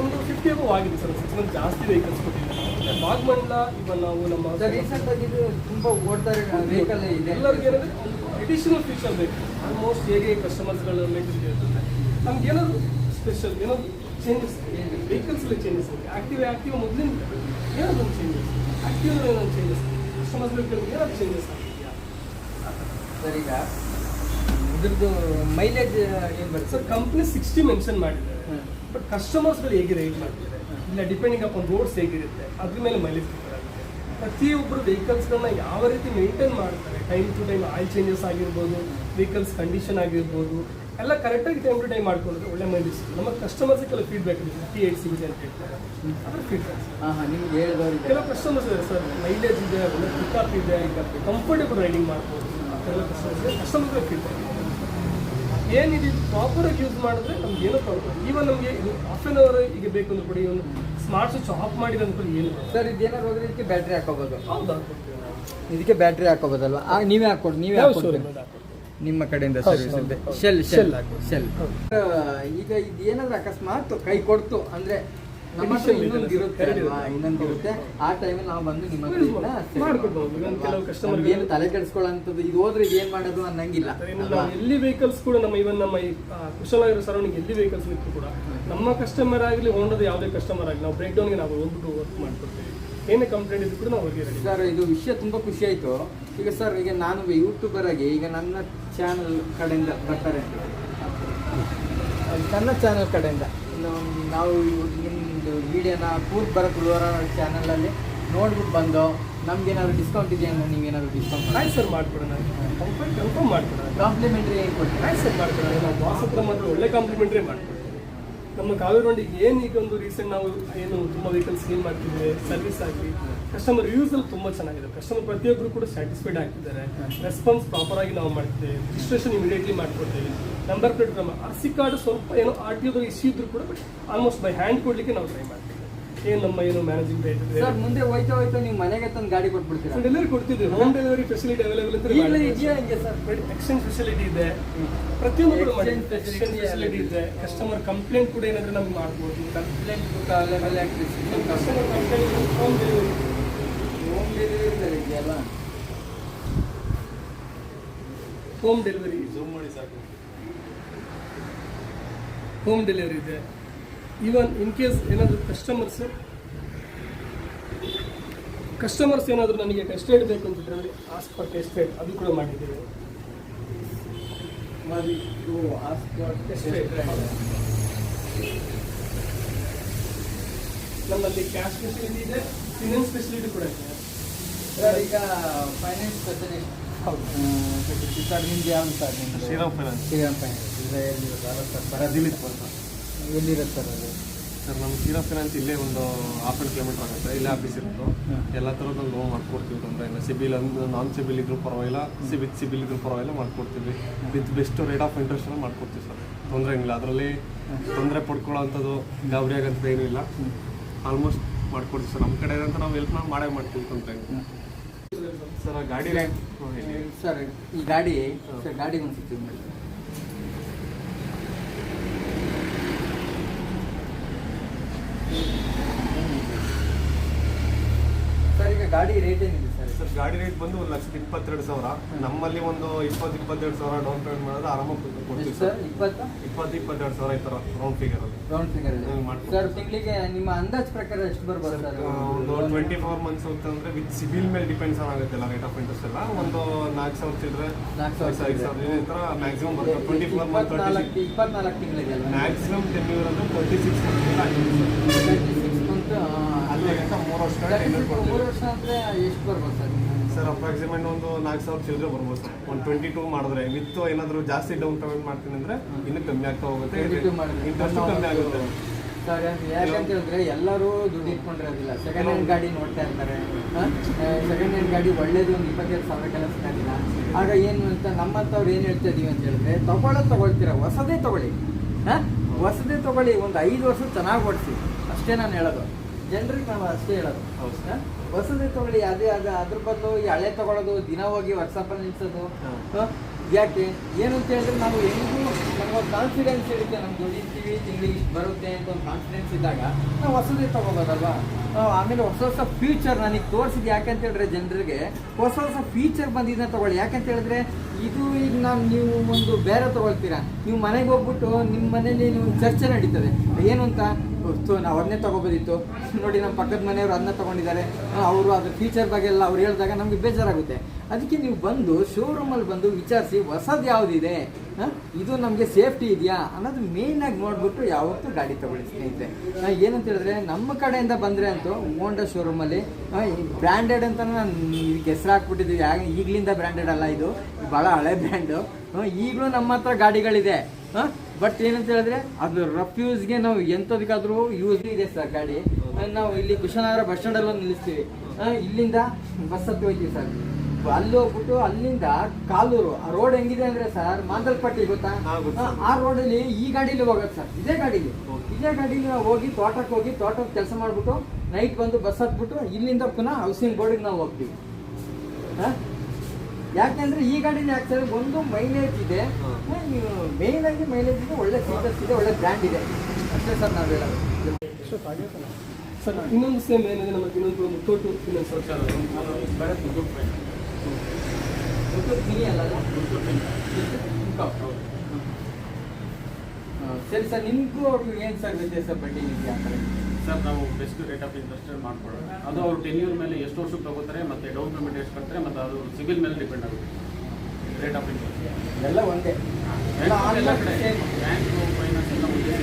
ಒಂದು ಫಿಫ್ಟಿ ಅಬೋ ಆಗಿದೆ ಸರ್. ಸಿಕ್ಸ್ ಮಂತ್ ಜಾಸ್ತಿ ವೆಹಿಕಲ್ಸ್ ಕೊಟ್ಟಿದ್ದೀವಿ. ಬಾಗ್ಮಂಡ್ಲ ಇವಾಗ ನಾವು ನಮ್ಮ ರೀಸೆಂಟ್ ಆಗಿ ತುಂಬ ಓಡ್ತಾರೆ ವೆಹಿಕಲ್ ಇದೆ. ಎಲ್ಲರಿಗೂ ಒಂದು ಅಡಿಷನಲ್ ಫೀಚರ್ ಬೇಕು. ಆಲ್ಮೋಸ್ಟ್ ಹೇಗೆ ಕಸ್ಟಮರ್ಸ್ಗಳ ಮೇಲೆ ಇರ್ತದೆ ನಮ್ಗೆ ಏನಾದ್ರು ಸ್ಪೆಷಲ್ ಏನಾದ್ರು ಚೇಂಜಸ್ ವೆಹಿಕಲ್ಸ್ ಚೇಂಜಸ್ ಇದೆ ಆಕ್ಟಿವ್ ಆಕ್ಟಿವ್ ಮೊದಲಿನ ಏನಾದ್ರು ಚೇಂಜಸ್ ಆಕ್ಟಿವ್ ಏನಾದ್ರು ಚೇಂಜಸ್ ಕಸ್ಟಮರ್ಸ್ ಏನಾದ್ರು ಚೇಂಜಸ್ ಆಗಿದೆಯಾ ಸರ್ ಈಗ ಇದ್ರದ್ದು ಮೈಲೇಜ್ ಏನು ಬರುತ್ತೆ? ಸರ್ ಕಂಪ್ನಿ ಸಿಕ್ಸ್ಟಿ ಮೆನ್ಷನ್ ಮಾಡಿದ್ದಾರೆ. ಬಟ್ ಕಸ್ಟಮರ್ಸ್ಗಳು ಹೇಗೆ ರೇಟ್ ಮಾಡ್ತಿದ್ದಾರೆ ಇಲ್ಲ ಡಿಪೆಂಡಿಂಗ್ ಅಪಾನ್ ರೋಡ್ಸ್ ಹೇಗಿರುತ್ತೆ ಅದ್ರ ಮೇಲೆ ಮೈಲೇಜ್ ಪ್ರತಿಯೊಬ್ಬರು ವೆಹಿಕಲ್ಸ್ಗಳನ್ನ ಯಾವ ರೀತಿ ಮೇಂಟೈನ್ ಮಾಡ್ತಾರೆ? Time to time oil changes ಆಗಿರ್ಬೋದು ವೆಹಿಕಲ್ಸ್ ಕಂಡೀಷನ್ ಆಗಿರ್ಬೋದು ಎಲ್ಲ ಕರೆಕ್ಟಾಗಿ ಟೈಮ್ ಟು ಟೈಮ್ ಮಾಡ್ಕೊಂಡ್ರೆ ಒಳ್ಳೆ ಮೈಲೇಜ್ ನಮ್ಮ ಕಸ್ಟಮರ್ಸ್ ಕೆಲವು ಫೀಡ್ಬ್ಯಾಕ್ ಇದೆ. ಫಿಫ್ಟಿ ಏಟ್ ಸಿಗುತ್ತೆ ಅಂತ ಹೇಳ್ತಾರೆ. ಅದ್ರ ಫೀಡ್ಬ್ಯಾಕ್ ಹಾಂ ಹಾಂ ನಿಮ್ಗೆ ಹೇಳಿದವ್ರು ಕೆಲವು ಕಸ್ಟಮರ್ಸ್ ಇದೆ ಸರ್. ಮೈಲೇಜ್ ಇದೆ ಒಳ್ಳೆ ಪಿಕಪ್ ಇದೆ ಕಂಫರ್ಟೇಬಲ್ ರೈಡಿಂಗ್ ಮಾಡ್ಬೋದು. ಕೆಲವು ಕಸ್ಟಮರ್ಸ್ ಕಸ್ಟಮರ್ಸ್ ಫೀಡ್ಬ್ಯಾಕ್ ಏನಿದೆ ಪ್ರಾಪರಾಗಿ ಯೂಸ್ ಮಾಡಿದ್ರೆ ನಮ್ಗೆ ಏನು ಪ್ರಾಬ್ಲಮ್ ಈವನ್ ನಮಗೆ ಇದು ಹಾಫ್ ಆನ್ ಅವರ್ ಈಗ ಬೇಕು ಅಂದ್ರೆ ಕೂಡ ಒಂದು ಸ್ಮಾರ್ಟ್ ಸ್ವಿಚ್ ಆಫ್ ಮಾಡಿದ ಅಂದ್ಕೊಂಡು ಏನು ಸರ್ ಇದೇನಾದ್ರು ಹೋದ್ರೆ ಇದಕ್ಕೆ ಬ್ಯಾಟ್ರಿ ಹಾಕೋಬೋದು. ಹೌದಾ ಇದಕ್ಕೆ ಬ್ಯಾಟ್ರಿ ಹಾಕೋಬೋದಲ್ವಾ? ನೀವೇ ಹಾಕೊಡಿ ನೀವೇ ಯಾವ ನಿಮ್ಮ ಕಡೆಯಿಂದ ಸರ್ವಿಸ್ ಇದೆ. Shell shell shell. ಈಗ ಇದೇನಾದ್ರೂ ಏನಾದ್ರು ಅಕಸ್ಮಾತ್ ಕೈ ಕೊಡ್ತು ಅಂದ್ರೆ ನಮ್ಮ ಹತ್ರ ಇನ್ನೊಂದು ಇರುತ್ತೆ ಎರಡು ಇರುತ್ತೆ. ಇನ್ನೊಂದು ಇರುತ್ತೆ. ಆ ಟೈಮಲ್ಲಿ ನಾವು ಬಂದು ನಿಮ್ಮ ಏನು ತಲೆ ಕೆಡಿಸ್ಕೊಳ್ಳೋಂಥದ್ದು ಇದು ಹೋದ್ರೆ ಇದು ಏನ್ ಮಾಡೋದು ಅನ್ನಂಗಿಲ್ಲ. ಎಲ್ಲಿ ವೆಹಿಕಲ್ಸ್ ಕೂಡ ನಮ್ಮ ಇವನ್ ನಮ್ಮ ಈ ಕುಶಲಾಗಿರೋ ಸರೌಂಡಿಂಗ್ ಎಲ್ಲಿ ವೆಹಿಕಲ್ಸ್ ಇತ್ತು ಕೂಡ ನಮ್ಮ ಕಸ್ಟಮರ್ ಆಗಲಿ ಹೋಂಡದ ಯಾವುದೇ ಕಸ್ಟಮರ್ ಆಗಲಿ ನಾವು ಬ್ರೇಕ್ ಡೌನ್ಗೆ ನಾವು ಹೋಗ್ಬಿಟ್ಟು ವರ್ಕ್ ಮಾಡ್ಕೊಡ್ತೀವಿ. ಏನೇ ಕಂಪ್ಲೇಂಟ್ ಇದ್ರು ಕೂಡ ನಾವು ರೆಡಿ ಸರ್ ಇದು ವಿಷಯ ತುಂಬ ಖುಷಿ ಆಯಿತು. ಈಗ ಸರ್ ಈಗ ನಾನು ಯೂಟ್ಯೂಬರ್ ಆಗಿ ಈಗ ನನ್ನ ಚಾನಲ್ ಕಡೆಯಿಂದ ಬರ್ತಾರೆ ನನ್ನ ಚಾನಲ್ ಕಡೆಯಿಂದ. ನಾವು- ನಿಮ್ಮದು ವಿಡಿಯೋನ ಕೂರ್ಗ್ ಬರಕ್ಕೆ ಉಳುವರ ಚಾನಲಲ್ಲಿ ನೋಡ್ಬಿಟ್ಟು ಬಂದು ನಮ್ಗೇನಾದ್ರು ಡಿಸ್ಕೌಂಟ್ ಇದೆಯಾ ನೀವು ನೀವೇನಾದ್ರು ಡಿಸ್ಕೌಂಟ್ ಆಯ್ತು ಸರ್ ಮಾಡ್ಕೊಡೋಣ. ಕಂಪ್ಲೇಂಟ್ ಕನ್ಫರ್ಮ್ ಮಾಡ್ಕೊಡೋಣ. ಕಾಂಪ್ಲಿಮೆಂಟ್ರಿ ಏನು ಕೊಡ್ತೀರಾ ಆಯ್ತು ಸರ್ ಮಾಡ್ಕೊಡೋಣ. ನಾವು ಬಾಸ್ ಹತ್ರ ಮಾತ್ರ ಒಳ್ಳೆ ಕಾಂಪ್ಲಿಮೆಂಟ್ರಿ ಮಾಡ್ಕೊಡ್ತೀವಿ ನಮ್ಮ ಕಾವೇರಿ ವಂಡಿಗೆ ಏನು ಈಗ ಒಂದು ರೀಸೆಂಟ್ ನಾವು ಏನು ತುಂಬ ವೆಹಿಕಲ್ಸ್ ಕ್ಲೀನ್ ಮಾಡ್ತಿದ್ದೇವೆ ಸರ್ವಿಸ್ ಆಗಲಿ ಕಸ್ಟಮರ್ ರಿವ್ಯೂಸ್ ಅಲ್ಲಿ ತುಂಬ ಚೆನ್ನಾಗಿದೆ. ಕಸ್ಟಮರ್ ಪ್ರತಿಯೊಬ್ಬರು ಕೂಡ ಸ್ಯಾಟಿಸ್ಫೈಡ್ ಆಗ್ತಿದ್ದಾರೆ. ರೆಸ್ಪಾನ್ಸ್ ಪ್ರಾಪರ್ ಆಗಿ ನಾವು ಮಾಡ್ತೀವಿ. ರಿಜಿಸ್ಟ್ರೇಷನ್ ಇಮಿಡಿಯೇಟ್ಲಿ ಮಾಡ್ಕೊಡ್ತೇವೆ ನಂಬರ್ ಪ್ಲೇಟ್ ಕ್ರಮ ಆರ್ ಸಿ ಕಾರ್ಡ್ ಸ್ವಲ್ಪ ಏನೋ ಆರ್ ಟಿ ಇಶ್ಯೂ ಇದ್ರು ಕೂಡ ಬಟ್ ಆಲ್ಮೋಸ್ಟ್ ಬೈ ಹ್ಯಾಂಡ್ ಕೊಡ್ಲಿಕ್ಕೆ ನಾವು ಟ್ರೈ ಮಾಡ್ತೀವಿ. ಏನು ನಮ್ಮ ಏನು ಮ್ಯಾನೇಜಿಂಗ್ ರೇಟ್ ಇದೆ ಸರ್ ಮುಂದೆ ಹೋಯ್ತಾ ಹೋಯ್ತಾ ನೀವು ಮನೆಗೆ ತಂದು ಗಾಡಿ ಕೊಟ್ಬಿಡ್ತೀರಾ? ಡೆಲಿವರಿ ಕೊಡ್ತಿದ್ವಿ ಹೋಮ್ ಡೆಲಿವರಿ ಫೆಸಿಲಿಟಿ ಅವೈಲೇಬಲ್ ಇದ್ರೆ ಈಗಲೇ ಇದೆಯಾ ಹಿಂಗೆ ಸರ್? ಎಕ್ಸ್ಚೇಂಜ್ ಫೆಸಿಲಿಟಿ ಇದೆ. ಪ್ರತಿಯೊಂದು ಮಾಡಿ ಎಕ್ಸ್ಚೇಂಜ್ ಫೆಸಿಲಿಟಿ ಇದೆ. ಕಸ್ಟಮರ್ ಕಂಪ್ಲೇಂಟ್ ಕೂಡ ಏನಾದ್ರೆ ನಮ್ಗೆ ಮಾಡ್ಬೋದು. ಕಂಪ್ಲೇಂಟ್ ಕೂಡ available customer complaint home delivery home delivery ಇದೆಯಲ್ಲ ಹೋಮ್ ಡೆಲಿವರಿ ಹೋಮ್ ಡೆಲಿವರಿ ಇದೆ. ಈವನ್ ಇನ್ ಕೇಸ್ ಏನಾದರೂ ಕಸ್ಟಮರ್ಸ್ ಕಸ್ಟಮರ್ಸ್ ಏನಾದರೂ ನನಗೆ ಟೆಸ್ಟ್ ರೈಡ್ ಬೇಕು ಅಂತಿದ್ರೆ ಅಂದರೆ ಆಸ್ಕ್ ಫಾರ್ ಟೆಸ್ಟ್ ರೈಡ್ ಅದು ಕೂಡ ಮಾಡಿದ್ದೇವೆ. ಮಾಡಿ ನಮ್ಮಲ್ಲಿ ಕ್ಯಾಶ್ ಫೆಸಿಲಿಟಿ ಇದೆ ಫಿನಾನ್ಸ್ ಫೆಸಿಲಿಟಿ ಕೂಡ ಇದೆ. ಸರ್ ಈಗ ಫೈನಾನ್ಸ್ ಫೆಸಿಲಿಟಿ ಹೌದು. ಸರ್ ನಿಮ್ದು ಯಾವ್ದು ಸರ್ ನಿಮ್ದು? ಶ್ರೀರಾಮ್ ಫೈನಾನ್ಸ್ ಶ್ರೀರಾಮ್ ಫೈನಾನ್ಸ್ ಇದೆ ಬರೋದಿಲ್ಲ ದಿಲೀಪ್ ಬರ್ತಾ ಎಲ್ಲಿರುತ್ತೆ ಸರ್ ಅದು? ಸರ್ ನಮ್ಮ ಶ್ರೀರಾಮ್ ಫೈನಾನ್ಸ್ ಇಲ್ಲೇ ಒಂದು ಹಾಫ್ ಆ್ಯಂಡ್ ಕಿಲೋಮೀಟರ್ ಆಗುತ್ತೆ. ಇಲ್ಲೇ ಆಫೀಸ್ ಇರುತ್ತೆ ಎಲ್ಲ ಥರದ ಲೋನ್ ಮಾಡ್ಕೊಡ್ತೀವಿ ತೊಂದರೆ ಇಲ್ಲ. ಸಿಬಿಲ್ ನಾನ್ ಸಿಬಿಲ್ ಇದ್ರೂ ಪರವಾಗಿಲ್ಲ. ಸಿ ವಿತ್ ಸಿಬಿಲ್ ಇದ್ರೂ ಪರವಾಗಿಲ್ಲ ಮಾಡ್ಕೊಡ್ತೀವಿ. With best rate of interest ಮಾಡ್ಕೊಡ್ತೀವಿ ಸರ್. ತೊಂದರೆ ಏನಿಲ್ಲ. ಅದರಲ್ಲಿ ತೊಂದರೆ ಪಡ್ಕೊಳ್ಳೋಂಥದ್ದು ಗಾಬರಿ ಆಗೋಂಥದ್ದು ಏನೂ ಇಲ್ಲ. ಆಲ್ಮೋಸ್ಟ್ ಮಾಡ್ಕೊಡ್ತೀವಿ ಸರ್. ನಮ್ಮ ಕಡೆ ಅಂತ ನಾವು ಹೆಲ್ಪ್ ಮಾಡೇ ಮಾಡ್ತೀವಿ ತೊಂದರೆ ಸರ್ ಗಾಡಿ. ಸರ್ ಈ ಗಾಡಿ ಸರ್ ಗಾಡಿ ಒಂದು ಸಿಕ್ಕಿದೆ ನೋಡಿ ಸರ್ ಈಗ ಗಾಡಿ ರೇಟ್ ಏನಿದೆ ಸರ್? ಸರ್ ಗಾಡಿ ರೇಟ್ ಬಂದು ಒಂದು ಲಕ್ಷದ ಇಪ್ಪತ್ತೆರಡು ಸಾವಿರ. ನಮ್ಮಲ್ಲಿ ಒಂದು ಇಪ್ಪತ್ತು ಇಪ್ಪತ್ತೆರಡು ಸಾವಿರ ಡೌನ್ ಪೇಮೆಂಟ್ ಮಾಡಿದ್ರೆ ಆರಾಮಾಗಿ ಕೊಡ್ತೀವಿ ಸರ್. ಇಪ್ಪತ್ತು? ಇಪ್ಪತ್ತು ಇಪ್ಪತ್ತೆರಡು ಸಾವಿರ ಈ ಥರ ರೌಂಡ್ ಫಿಗರ್ ಅಲ್ಲಿ. Round figure. ಸರ್ ತಿಂಗಳಿಗೆ ನಿಮ್ಮ ಅಂದಾಜ್ ಪ್ರಕಾರ ಎಷ್ಟು ಬರ್ಬೋದು ಸರ್ ಒಂದು ಟ್ವೆಂಟಿ ಫೋರ್ ಮಂತ್ಸ್ ಅಂತಂದ್ರೆ ವಿತ್ ಸಿಬಿಲ್ ಮೇಲೆ ಡಿಪೆಂಡ್ಸ್ ಆಗುತ್ತೆ ಎಲ್ಲ ರೇಟ್ ಆಫ್ ಇಂಟ್ರೆಸ್ಟ್ ಎಲ್ಲ. ಒಂದು ನಾಲ್ಕು ಸಾವಿರ ಚಿಲ್ಲರೆ ನಾಲ್ಕು ಸಾವಿರ ಐದು ಸಾವಿರ ಈ ಥರ ಮ್ಯಾಕ್ಸಿಮಮ್ ಬರುತ್ತೆ. ಟ್ವೆಂಟಿ ಫೋರ್ ಮಂತ್ ಟ್ವೆಂಟಿ ಇಪ್ಪತ್ನಾಲ್ಕು ಇಪ್ಪತ್ನಾಲ್ಕು ತಿಂಗಳಿಗೆ ಮ್ಯಾಕ್ಸಿಮಮ್ ಟೆನ್ಯೂರ್ ಅಂದರೆ ಟ್ವೆಂಟಿ ಸಿಕ್ಸ್ ಮಂತ್ ಅಲ್ಲಿ ಸಿಕ್ಸ್ ಮೂರು ಟೆನ್ಯೂರ್ ಮೂರು ಕೊಡ್ತೀವಿ ವರ್ಷ ಅಂದ್ರೆ ಎಷ್ಟು ಬರ್ಬೋದು ಸರ್ ಸರ್ ಅಪ್ರಾಕ್ಸಿಮೇಟ್ ಒಂದು ನಾಲ್ಕು ಸಾವಿರ ಚಿಲ್ಲರೆ ಬರ್ಬೋದು ಸರ್. ಒಂದು ಟ್ವೆಂಟಿ ಟೂ ಮಾಡಿದ್ರೆ ವಿತ್ ಏನಾದರೂ ಜಾಸ್ತಿ ಡೌನ್ ಪೇಮೆಂಟ್ ಮಾಡ್ತೀನಿ ಅಂದರೆ ಇನ್ನೂ ಕಮ್ಮಿ ಆಗ್ತಾ ಹೋಗುತ್ತೆ. 22 ಮಾಡಿದ್ರೆ. ಇಂಟ್ರೆಸ್ಟ್ ಕಮ್ಮಿ ಆಗುತ್ತೆ. ಸರ್ ಯಾಕಂತ ಹೇಳಿದ್ರೆ ಎಲ್ಲರೂ ದುಡ್ಡು ಇಟ್ಕೊಂಡಿರೋದಿಲ್ಲ ಸೆಕೆಂಡ್ ಹ್ಯಾಂಡ್ ಗಾಡಿ ನೋಡ್ತಾ ಇರ್ತಾರೆ. ಸೆಕೆಂಡ್ ಹ್ಯಾಂಡ್ ಗಾಡಿ ಒಳ್ಳೇದು ಒಂದು ಇಪ್ಪತ್ತೈದು ಸಾವಿರಕ್ಕೆಲ್ಲ ಸಿಗೋದಿಲ್ಲ ಆಗ ಏನು ಅಂತ ನಮ್ಮಂಥವ್ರು ಏನು ಹೇಳ್ತಾ ಇದೀವಿ ಅಂತ ಹೇಳಿದ್ರೆ ತಗೊಳ್ಳೋದು ತಗೊಳ್ತೀರಾ? ಹೊಸದೇ ತಗೊಳ್ಳಿ. ಹಾಂ? ಹೊಸದೇ ತಗೊಳ್ಳಿ. ಒಂದು ಐದು ವರ್ಷ ಚೆನ್ನಾಗಿ ಓಡಿಸಿ. ಅಷ್ಟೇ ನಾನು ಹೇಳೋದು. ಜನರಿಗೆ ನಾವು ಅಷ್ಟೇ ಹೇಳೋದು. ಹೌದಾ? ಹೊಸದೇ ತಗೊಳ್ಳಿ ಅದೇ ಅದ ಅದ್ರ ಬದಲು ಈ ಹಳೆ ತಗೊಳ್ಳೋದು ದಿನ ಹೋಗಿ ವರ್ಕ್ಶಾಪಲ್ಲಿ ನಿಲ್ಸೋದು? ಯಾಕೆ? ಏನು ಅಂತ ಹೇಳಿದ್ರೆ ನಾವು ಹೆಂಗೂ ಒಂದು ಕಾನ್ಫಿಡೆನ್ಸ್ ಇರುತ್ತೆ ನಮ್ಗೆ. ದುಡಿತೀವಿ ತಿಂಗಳಿಗೆ ಇಷ್ಟು ಬರುತ್ತೆ ಅಂತ ಒಂದು ಕಾನ್ಫಿಡೆನ್ಸ್ ಇದ್ದಾಗ ನಾವು ಹೊಸದೇ ತಗೋಬೋದಲ್ವಾ ಆಮೇಲೆ ಹೊಸ ಹೊಸ ಫ್ಯೂಚರ್ ನನಗೆ ತೋರಿಸಿದ್ದು ಯಾಕಂತ ಹೇಳಿದ್ರೆ ಜನರಿಗೆ ಹೊಸ ಹೊಸ ಫ್ಯೂಚರ್ ಬಂದಿದ್ದನ್ನ ತಗೊಳ್ಳಿ. ಯಾಕಂತ ಹೇಳಿದ್ರೆ ಇದು ಈಗ ನಾವು ನೀವು ಒಂದು ಬೇರೆ ತಗೊಳ್ತೀರಾ? ನೀವು ಮನೆಗೆ ಹೋಗ್ಬಿಟ್ಟು ನಿಮ್ಮ ಮನೇಲಿ ನೀವು ಚರ್ಚೆ ನಡೀತದೆ. ಏನು ಅಂತ? ಸೊ ನಾವು ಅದನ್ನೇ ತೊಗೋಬೋದಿತ್ತು. ನೋಡಿ ನಮ್ಮ ಪಕ್ಕದ ಮನೆಯವರು ಅದನ್ನ ತಗೊಂಡಿದ್ದಾರೆ. ಅವರು ಅದ್ರ ಫೀಚರ್ ಬಗ್ಗೆ ಎಲ್ಲ ಅವ್ರು ಹೇಳಿದಾಗ ನಮಗೆ ಬೇಜಾರಾಗುತ್ತೆ. ಅದಕ್ಕೆ ನೀವು ಬಂದು ಶೋರೂಮಲ್ಲಿ ಬಂದು ವಿಚಾರಿಸಿ ಹೊಸದು ಯಾವುದಿದೆ? ಇದು ನಮಗೆ ಸೇಫ್ಟಿ ಇದೆಯಾ? ಅನ್ನೋದು ಮೇಯ್ನಾಗಿ ನೋಡ್ಬಿಟ್ಟು ಯಾವತ್ತೂ ಗಾಡಿ ತಗೊಳ್ಳಿ ಸ್ನೇಹಿತರೆ. ಏನಂತ ಹೇಳಿದ್ರೆ, ನಮ್ಮ ಕಡೆಯಿಂದ ಬಂದರೆ ಅಂತೂ ಹೋಂಡಾ ಶೋರೂಮಲ್ಲಿ ಬ್ರ್ಯಾಂಡೆಡ್ ಅಂತ ನಾನು ಇದಕ್ಕೆ ಹೆಸರು ಹಾಕ್ಬಿಟ್ಟಿದ್ದೀವಿ. ಯಾಗ ಈಗಲಿಂದ ಬ್ರ್ಯಾಂಡೆಡ್ ಅಲ್ಲ ಇದು. ಭಾಳ ಹಳೆ ಬ್ರ್ಯಾಂಡು ಈಗಲೂ ನಮ್ಮ ಹತ್ರ ಗಾಡಿಗಳಿದೆ. ಬಟ್ ಏನಂತ ಹೇಳಿದ್ರೆ ಅದು ರಫ್ ಯೂಸ್ಗೆ ನಾವು ಎಂಥದಕ್ಕಾದ್ರೂ ಯೂಸ್ ಇದೆ ಸರ್ ಗಾಡಿ. ನಾವು ಇಲ್ಲಿ ಕುಶನಗರ ಬಸ್ ಸ್ಟ್ಯಾಂಡಲ್ಲಿ ಅಲ್ಲಿ ನಿಲ್ಲಿಸ್ತೀವಿ. ಇಲ್ಲಿಂದ ಬಸ್ ಹತ್ತಿ ಹೋಗ್ತೀವಿ ಸರ್. ಅಲ್ಲಿ ಹೋಗ್ಬಿಟ್ಟು ಅಲ್ಲಿಂದ ಕಾಲೂರು ಆ ರೋಡ್ ಹೆಂಗಿದೆ ಅಂದ್ರೆ ಸರ್ ಮಾಂದಲ್ಪಟ್ಟಿ ಗೊತ್ತಾ? ಆ, ರೋಡ್ ರೋಡಲ್ಲಿ ಈ ಗಾಡೀಲಿ ಹೋಗೋದು ಸರ್. ಇದೇ ಗಾಡೀಲಿ. ಇದೇ ಗಾಡೀಲಿ ನಾವು ಹೋಗಿ ತೋಟಕ್ಕೆ ಹೋಗಿ ತೋಟಕ್ಕೆ ಕೆಲಸ ಮಾಡ್ಬಿಟ್ಟು ನೈಟ್ ಬಂದು ಬಸ್ ಹತ್ಬಿಟ್ಟು ಇಲ್ಲಿಂದ ಪುನಃ ಹೌಸಿಂಗ್ ಬೋರ್ಡಿಗೆ ನಾವು ಹೋಗ್ತೀವಿ. ಹಾ? ಯಾಕೆಂದ್ರೆ ಈ ಗಾಡಿನ ಯಾಕೆ ಒಂದು ಮೈಲೇಜ್ ಇದೆ. ಮೇನ್ ಆಗಿ ಮೈಲೇಜ್ ಇದೆ ಒಳ್ಳೆ ಫೀಚರ್ಸ್ ಇದೆ ಒಳ್ಳೆ ಬ್ರ್ಯಾಂಡ್ ಇದೆ. ಅಷ್ಟೇ ಸರ್ ನಾವು ಹೇಳೋದು. ಸರ್. ಇನ್ನೊಂದು ಸೇಮ್ ಏನಿದೆ ನಮಗೆ ಇನ್ನೊಂದು ಒಂದು ಟೋಟು ಇನ್ನೊಂದು ಸರ್ಕಾರ ದುಡ್ಡು ಮಿನಿ ಅಲ್ಲ ಸರಿ ಸರ್ ನಿಮಗೂ ಅವ್ರಿಗೂ ಏನು ಸರ್ ವ್ಯತ್ಯಾಸ ಬಡ್ಡಿ ಇದೆಯಾ ಆ ಕಡೆ? ಸರ್ ನಾವು ಬೆಸ್ಟ್ ರೇಟ್ ಆಫ್ ಇಂಟ್ರೆಸ್ಟ್ ಮಾಡ್ಕೊಳ್ಳೋಣ ಅದು ಅವ್ರು ಟೆನ್ಯೂರ್ ಮೇಲೆ ಎಷ್ಟು ವರ್ಷಕ್ಕೆ ತಗೋತಾರೆ ಮತ್ತೆ ಡೌನ್ ಪೇಮೆಂಟ್ ಎಷ್ಟು ಕಟ್ತಾರೆ ಮತ್ತು ಅದು ಸಿಬಿಲ್ ಮೇಲೆ ಡಿಪೆಂಡ್ ಆಗುತ್ತೆ. ರೇಟ್ ಆಫ್ ಇಂಟ್ರೆಸ್ಟ್ ಎಲ್ಲ ಒಂದೇ. ಎಲ್ಲ ಕಡೆ. ಬ್ಯಾಂಕ್ ಫೈನಾನ್ಸ್ ಎಲ್ಲ ಒಂದೇ.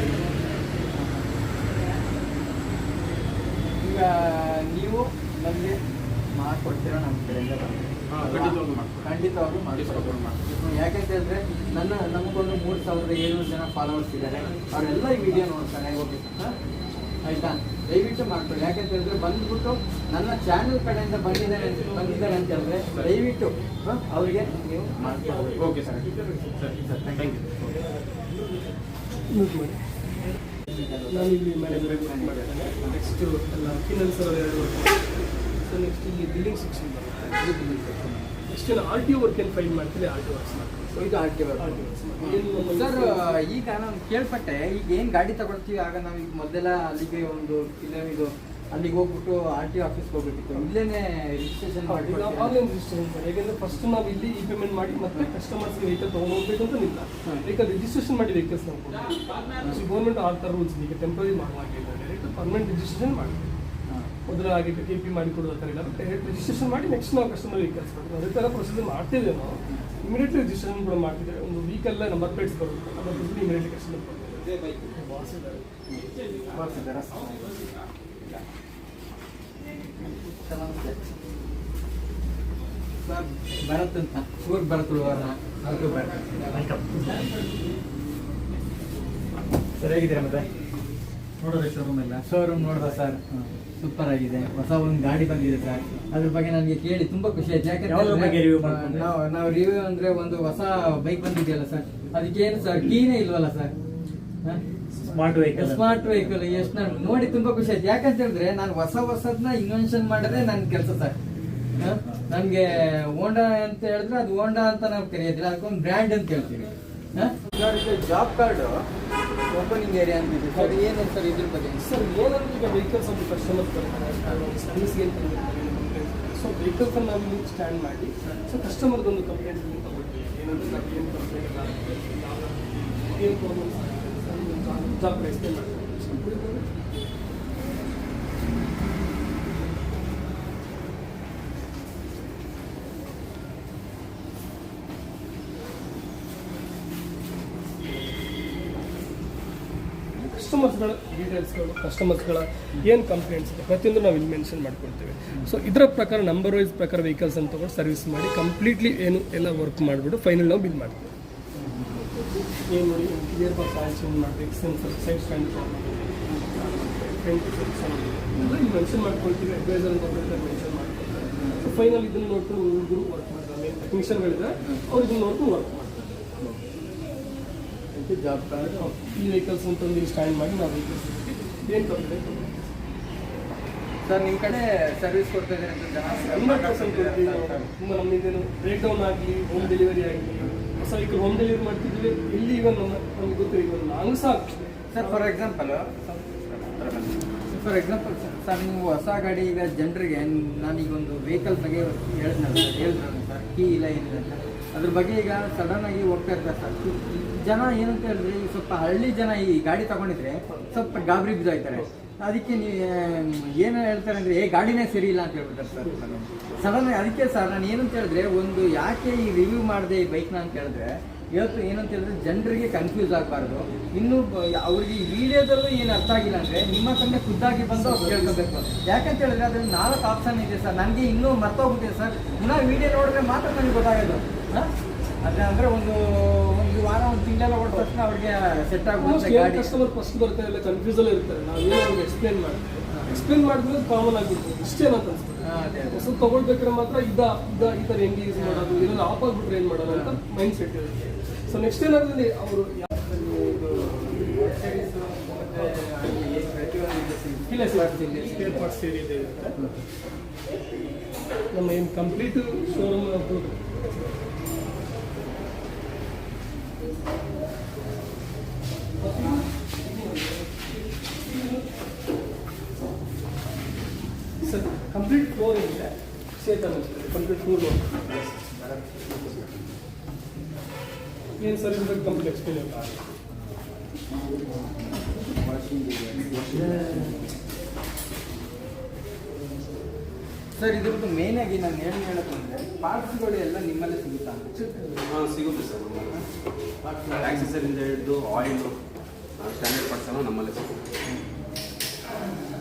ಈಗ ನೀವು ನಮಗೆ ಮಾಡ್ಕೊಡ್ತೀರಾ ನಮ್ಮ ಕಡೆಯಿಂದ ಬಂದು ಖಂಡಿತವಾಗ್ಲೂ ಮಾಡಿಸ್ಕೊಂಡು ಖಂಡಿತವಾಗ್ಲೂ ಮಾಡ್ಕೊಡ್ತೀವಿ. ಯಾಕಂತ ಹೇಳಿದ್ರೆ ನನ್ನ ನಮಗೊಂದು ಮೂರು ಸಾವಿರದ ಏಳ್ನೂರು ಜನ ಫಾಲೋವರ್ಸ್ ಇದ್ದಾರೆ. ಅವರೆಲ್ಲ ಈ ವಿಡಿಯೋ ನೋಡ್ತಾರೆ. ಓಕೆ. ಆಯ್ತಾ? ದಯವಿಟ್ಟು ಮಾಡ್ಕೊಳ್ಳಿ. ಯಾಕಂತ ಹೇಳಿದ್ರೆ ಬಂದ್ಬಿಟ್ಟು ನನ್ನ ಚಾನೆಲ್ ಕಡೆಯಿಂದ ಬಂದಿದ್ದಾರೆ ಅಂತ ಬಂದಿದ್ದಾರೆ ಅಂತ ಹೇಳಿದ್ರೆ ದಯವಿಟ್ಟು ಹ, ಅವರಿಗೆ ನೀವು ಮಾಡ್ಕೊಡ್ಬೇಕು ಓಕೆ ಸರ್ ಸರಿ ಥ್ಯಾಂಕ್ ಯು ನಾನು ಇಲ್ಲಿ ಮ್ಯಾನೇಜ್ಮೆಂಟ್ ಮಾಡಿದ್ದೇನೆ ನೆಕ್ಸ್ಟ್ ಎಲ್ಲ ಫಿನಾನ್ಸರ್ ಎರಡು ಸೊ ನೆಕ್ಸ್ಟ್ ಇಲ್ಲಿ ಬಿಲ್ಡಿಂಗ್ ಸೆಕ್ಷನ್ ಬರುತ್ತೆ. ನೆಕ್ಸ್ಟ್ ನಾನು ಆರ್ ಟಿ ಓ ವರ್ಕ್ ಏನು ಫೈಲ್ ಮಾಡ್ತೀನಿ ಆರ್ ಟಿ ವರ್ಕ್ಸ್ ಮಾಡ್ತೀನಿ ಟಿ ಸರ್ ಈಗ ನಾನು ಕೇಳ್ಪಟ್ಟೆ ಈಗ ಏನು ಗಾಡಿ ತಗೊಳ್ತೀವಿ? ಆಗ ನಾವು ಈಗ ಮೊದಲೆಲ್ಲ ಅಲ್ಲಿಗೆ ಒಂದು ಇಲ್ಲ ಇದು ಅಲ್ಲಿಗೆ ಹೋಗ್ಬಿಟ್ಟು ಆರ್ ಟಿ ಆಫೀಸ್ಗೆ ಹೋಗ್ಬೇಕಿತ್ತು. ಇಲ್ಲೇನೆ ರಿಜಿಸ್ಟ್ರೇಷನ್ ಮಾಡಿ ಆನ್ಲೈನ್ ರಿಜಿಸ್ಟ್ರೇಷನ್ ಸರ್. ಯಾಕೆಂದ್ರೆ ಫಸ್ಟ್ ನಾವು ಇಲ್ಲಿ ಇ ಪೇಮೆಂಟ್ ಮಾಡಿ ಮತ್ತೆ ಕಸ್ಟಮರ್ಸ್ಗೆ ವೆಹಿಕಲ್ ತೊಗೊಂಡು ಹೋಗ್ಬೇಕು ಅಂತ ನಿಲ್ಲ. ವೆಹಿಕಲ್ ರಿಜಿಸ್ಟ್ರೇಷನ್ ಮಾಡಿ ವೆಹಿಕಲ್ಸ್ ನಾವು ಕೊಡ್ತೀವಿ. ಗೌರ್ಮೆಂಟ್ ಆ ಥರ ರೂಲ್ಸ್ ಈಗ ಟೆಂಪ್ರರಿ ಮಾಡುವಾಗಿಲ್ಲ ಡೈರೆಕ್ಟ್ ಪರ್ಮನೆಂಟ್ ರಿಜಿಸ್ಟ್ರೇಷನ್ ಮಾಡ್ತೀವಿ ಮೊದಲ ಹಾಗೆ ಕೆ ಪಿ ಮಾಡಿ ಕೊಡೋದು ಆ ಥರ ಇಲ್ಲ. ಡೈರೆಕ್ಟ್ ರಿಜಿಸ್ಟ್ರೇಷನ್ ಮಾಡಿ ನೆಕ್ಸ್ಟ್ ನಾವು ಕಸ್ಟಮರ್ ವೆಹಿಕಲ್ಸ್ ಕೊಡ್ತೀವಿ. ಅದೇ ಥರ ಪ್ರೊಸೀಜರ್ ಮಾಡ್ತಿದ್ದೇವೆ ನಾವು. ಇಮಿಡಿಯೇಟ್ಲಿ ರಿಜಿಸ್ಟ್ರೇಷನ್ ಕೂಡ ಮಾಡ್ತಿದ್ದಾರೆ ಒಂದು ವೀಕಲ್ಲೇ ನಂಬರ್ ಪ್ಲೇಟ್ಸ್ ಬರುತ್ತೆ. ನಂಬರ್ ಪ್ಲೇಟ್ ಇಮಿಡಿಯೇಟ್ಲಿ ಕಸ್ಟಮರ್ ಕೊಡ್ತೀವಿ ಬಾಸ್ ಇದ್ದಾರೆ ನಮಸ್ತೆ ಸರ್ ಭರತ್ ಅಂತ. ಊರ್ ಭರತ್. ವೆಲ್ಕಮ್ ಸರ್ ಹೇಗಿದ್ದೀರಾ ಮತ್ತೆ? ನೋಡೋದೇ ಶೋರೂಮ್ ಎಲ್ಲ ಶೋರೂಮ್ ನೋಡ್ದ ಸರ್. ಸೂಪರ್ ಆಗಿದೆ ಹೊಸ ಒಂದು ಗಾಡಿ ಬಂದಿದೆ ಸರ್. ಅದ್ರ ಬಗ್ಗೆ ನನಗೆ ಕೇಳಿ ತುಂಬಾ ಖುಷಿ ಆಯ್ತು. ಯಾಕಂದ್ರೆ? ನಾವು ನಾವು ರಿವ್ಯೂ ಅಂದ್ರೆ ಒಂದು ಹೊಸ ಬೈಕ್ ಬಂದಿದೆಯಲ್ಲ ಸರ್. ಅದಕ್ಕೆ ಏನು ಸರ್ ಕೀನೇ ಇಲ್ವಲ್ಲ sir? Smart vehicle smart vehicle ಎಷ್ಟು ನಾನು ನೋಡಿ ತುಂಬಾ ಖುಷಿ ಆಯ್ತು. ಯಾಕಂತ ಹೇಳಿದ್ರೆ ನಾನು ಹೊಸ ಹೊಸದನ್ನ ಇನ್ವೆನ್ಷನ್ ಮಾಡಿದ್ರೆ ನನ್ನ ಕೆಲಸ ಸರ್. ನಮ್ಗೆ ಹೋಂಡಾ ಅಂತ ಹೇಳಿದ್ರೆ ಅದು ಹೋಂಡಾ ಅಂತ ನಾವು ಕರೆಯೋದಿಲ್ಲ. ಅದಕ್ಕೊಂದು ಬ್ರ್ಯಾಂಡ್ ಅಂತ ಹೇಳ್ತೀವಿ. ಸರ್ ಇದು ಜಾಬ್ ಕಾರ್ಡ್ ಓಪನಿಂಗ್ ಏರಿಯಾ ಅಂತಿದೆ ಸರ್ ಏನು ಸರ್ ಇದ್ರ ಬಗ್ಗೆ? ಸರ್ ಏನಂದ್ರೆ ಈಗ ವೆಹಿಕಲ್ಸ್ ಅಂತ ಕಸ್ಟಮರ್ಸ್ ಬರ್ತಾರೆ ಸರ್ವಿಸ್ಗೆ ಅಂತ ಸೊ ವೆಹಿಕಲ್ಸ್ ಅನ್ನು ನಾವು ಇಲ್ಲಿ ಸ್ಟ್ಯಾಂಡ್ ಮಾಡಿ ಸೊ ಕಸ್ಟಮರ್ ಒಂದು ಕಂಪ್ಲೇಂಟ್ ತಗೊಳ್ತೀವಿ. ಏನಂದ್ರೆ ನಾವು ಏನು ಕಂಪ್ಲೇಂಟ್ ಏನು ಪ್ರಾಬ್ಲಮ್ಸ್ ಜಾಬ್ ಎಕ್ಸ್ಪ್ಲೇನ್ ಮಾಡ್ತೀವಿ ಕಸ್ಟಮರ್ಸ್ಗಳ ಡೀಟೇಲ್ಸ್ಗಳು ಕಸ್ಟಮರ್ಸ್ಗಳ ಏನು ಕಂಪ್ಲೇಂಟ್ಸ್ ಇದೆ ಪ್ರತಿಯೊಂದು ನಾವು ಇಲ್ಲಿ ಮೆನ್ಷನ್ ಮಾಡ್ಕೊಳ್ತೇವೆ. ಸೊ ಇದರ ಪ್ರಕಾರ ನಂಬರ್ ವೈಸ್ ಪ್ರಕಾರ ವೆಹಿಕಲ್ಸ್ ಅಂತ ತಗೊಂಡು ಸರ್ವಿಸ್ ಮಾಡಿ ಕಂಪ್ಲೀಟ್ಲಿ ಏನು ಎಲ್ಲ ವರ್ಕ್ ಮಾಡಿಬಿಟ್ಟು ಫೈನಲ್ ನಾವು ಬಿಲ್ ಮಾಡ್ತೀವಿ. ಏನು ಇಯರ್ ಬಾಕ್ಸ್ ಆಯಿಲ್ ಚೇಂಜ್ ಮಾಡಬೇಕು? ಸೆನ್ಸರ್ ಸೈಡ್ ಸ್ಟ್ಯಾಂಡ್ ಮೆನ್ಷನ್ ಮಾಡ್ಕೊಳ್ತೀವಿ ಅಡ್ವೈಸರ್ ಅಂತ ಮೆನ್ಷನ್ ಮಾಡ್ಕೊಳ್ತಾರೆ. ಸೊ ಫೈನಲ್ ಇದನ್ನು ನೋಡ್ಕೊಂಡು ಹುಡುಗರು ವರ್ಕ್ ಮಾಡ್ತಾರೆ? ಮೇನ್ ಟೆಕ್ನಿಷಿಯನ್ಗಳಿದ್ರೆ ಅವ್ರು ಇದನ್ನು ನೋಡ್ಕೊಂಡು ವರ್ಕ್ ಮಾಡ್ತಾರೆ. ಜಾಬ್ ಕಾರ್ಡ್ ಈ ವೆಹಿಕಲ್ಸ್ ಅಂತಂದು ಇಲ್ಲಿ ಸ್ಟ್ಯಾಂಡ್ ಮಾಡಿ ನಾವು ವೆಹಿಕಲ್ಸ್ ಏನು ಸರ್ ನಿಮ್ಮ ಕಡೆ ಸರ್ವಿಸ್ ಕೊಡ್ತಾ ಇದ್ದಾರೆ ಅಂತ ಜನ ಪರ್ಸೆಂಟ್ ತುಂಬ ನಮ್ಮಿಂದೇನು ಬ್ರೇಕ್ ಡೌನ್ ಆಗಲಿ ಹೋಮ್ ಡೆಲಿವರಿ ಆಗಲಿ ಹೊಸ ವೆಹಿಕಲ್ ಹೋಮ್ ಡೆಲಿವರಿ ಮಾಡ್ತಿದ್ವಿ ಇಲ್ಲಿ ಇವನ್ ನಮ್ಮ ನಮ್ಗೆ ಗೊತ್ತು ಈಗ ನಾನು ಸಾಕು sir for example for example sir ನೀವು ಹೊಸ ಗಾಡಿ ಈಗ ಜನರಿಗೆ ನಾನೀಗೊಂದು ವೆಹಿಕಲ್ ಬಗ್ಗೆ ಹೇಳಿದ್ನಲ್ಲ ಸರ್ ಹೇಳಿದ್ರಲ್ಲ ಸರ್ ಕೀ ಇಲ್ಲ ಏನಿಲ್ಲ ಅಂತ ಅದ್ರ ಬಗ್ಗೆ ಈಗ ಸಡನ್ ಆಗಿ ಹೋಗ್ತಾ ಇರ್ತಾರೆ ಸರ್ ಈ ಜನ ಏನಂತ ಹೇಳಿದ್ರೆ ಸ್ವಲ್ಪ ಹಳ್ಳಿ ಜನ ಈ ಗಾಡಿ ತಗೊಂಡಿದ್ರೆ ಸ್ವಲ್ಪ ಗಾಬರಿ ಬಿದ್ದೋಯ್ತಾರೆ. ಅದಕ್ಕೆ ನೀವು, ಏನು ಹೇಳ್ತಾರೆ ಅಂದರೆ, ಏ, ಗಾಡಿನೇ ಸರಿ ಇಲ್ಲ ಅಂತ ಹೇಳ್ಬಿಡ್ತಾರೆ ಸರ್ ಸಡನ್ ಅದಕ್ಕೆ ಸರ್ ನಾನು ಏನಂತ ಹೇಳಿದ್ರೆ, ಒಂದು ಯಾಕೆ ಈ ರಿವ್ಯೂ ಮಾಡಿದೆ ಈ ಬೈಕ್ನ ಅಂತ ಹೇಳಿದ್ರೆ, ಇವತ್ತು ಏನಂತ ಹೇಳಿದ್ರೆ ಜನರಿಗೆ ಕನ್ಫ್ಯೂಸ್ ಆಗಬಾರ್ದು. ಇನ್ನು ಅವ್ರಿಗೆ ವಿಡಿಯೋದಲ್ಲೂ ಏನು ಅರ್ಥ ಆಗಿಲ್ಲ ಅಂದರೆ, ನಿಮ್ಮ ತಂದೆ ಖುದ್ದಾಗಿ ಬಂದು ಅವ್ರು ಕೇಳ್ಕೋಬೇಕು. ಯಾಕಂತ ಹೇಳಿದ್ರೆ, ಅದ್ರಲ್ಲಿ ನಾಲ್ಕು ಆಪ್ಷನ್ ಇದೆ ಸರ್. ನನಗೆ ಇನ್ನೂ ಮರ್ತೋಗ್ಬಿಟ್ಟಿದೆ ಸರ್. ಪುನಃ ವಿಡಿಯೋ ನೋಡಿದ್ರೆ ಮಾತ್ರ ನನಗೆ ಗೊತ್ತಾಗೋದು. ಹಾಂ? ಅದೇ ಅಂದರೆ ಒಂದು ಹೊಡೆದ ತಕ್ಷಣ ಅವ್ರಿಗೆ ಸೆಟ್ ಆಗುವಂಥ ಗಾಡಿ. ಕಸ್ಟಮರ್ ಫಸ್ಟ್ ಬರ್ತಾರೆ ಎಲ್ಲ ಕನ್ಫ್ಯೂಸಲ್ಲಿ ಇರ್ತಾರೆ. ನಾವು ಏನೋ ಅವ್ರಿಗೆ ಎಕ್ಸ್ಪ್ಲೇನ್ ಮಾಡ್ತೀವಿ. ಎಕ್ಸ್ಪ್ಲೇನ್ ಮಾಡಿದ್ರೆ ಕಾಮನ್ ಆಗಿರ್ತದೆ. ಇಷ್ಟೇ ಅಂತ ಅನ್ಸುತ್ತೆ. ಹೊಸ ತಗೊಳ್ಬೇಕಾದ್ರೆ ಮಾತ್ರ ಇದ ಇದ ಈ ಥರ ಹೆಂಗೆ ಯೂಸ್ ಮಾಡೋದು ಇದನ್ನು ಆಫ್ ಆಗಿಬಿಟ್ರೆ ಏನು ಮಾಡೋದು ಅಂತ ಮೈಂಡ್ ಸೆಟ್ ಇರುತ್ತೆ ಸೊ ನೆಕ್ಸ್ಟ್ ಏನಾದ್ರಲ್ಲಿ ಅವರು ಇಲ್ಲ ಸ್ಪೇರ್ ಪಾರ್ಟ್ಸ್ ಸೇರಿದೆ ನಮ್ಮ ಏನು complete showroom sir complete floor ಇದೆ ಚೇತನ್ ಕಂಪ್ಲೀಟ್ ಫ್ಲೋರ್ ಏನು ಸರ್ ಇದ್ರ ಬಗ್ಗೆ ಕಂಪ್ಲೀಟ್ ಎಕ್ಸ್ಪ್ಲೇನ್ ಸರ್ ಇದ್ರದ್ದು ಮೇನ್ ಆಗಿ ನಾನು ಏನು ಹೇಳಕ್ಕೆ ಅಂದರೆ ಪಾರ್ಟ್ಸ್ಗಳು ಎಲ್ಲ ನಿಮ್ಮಲ್ಲೇ ಸಿಗುತ್ತಾ? ಹಾಂ ಸಿಗುತ್ತೆ ಸರ್ ಆಕ್ಸೆಸರಿಂದ ಹಿಡಿದು ಆಯಿಲು ಸ್ಟ್ಯಾಂಡರ್ಡ್ ಪಾರ್ಟ್ಸ್ ನಮ್ಮಲ್ಲಿ ಸಿಗುತ್ತೆ.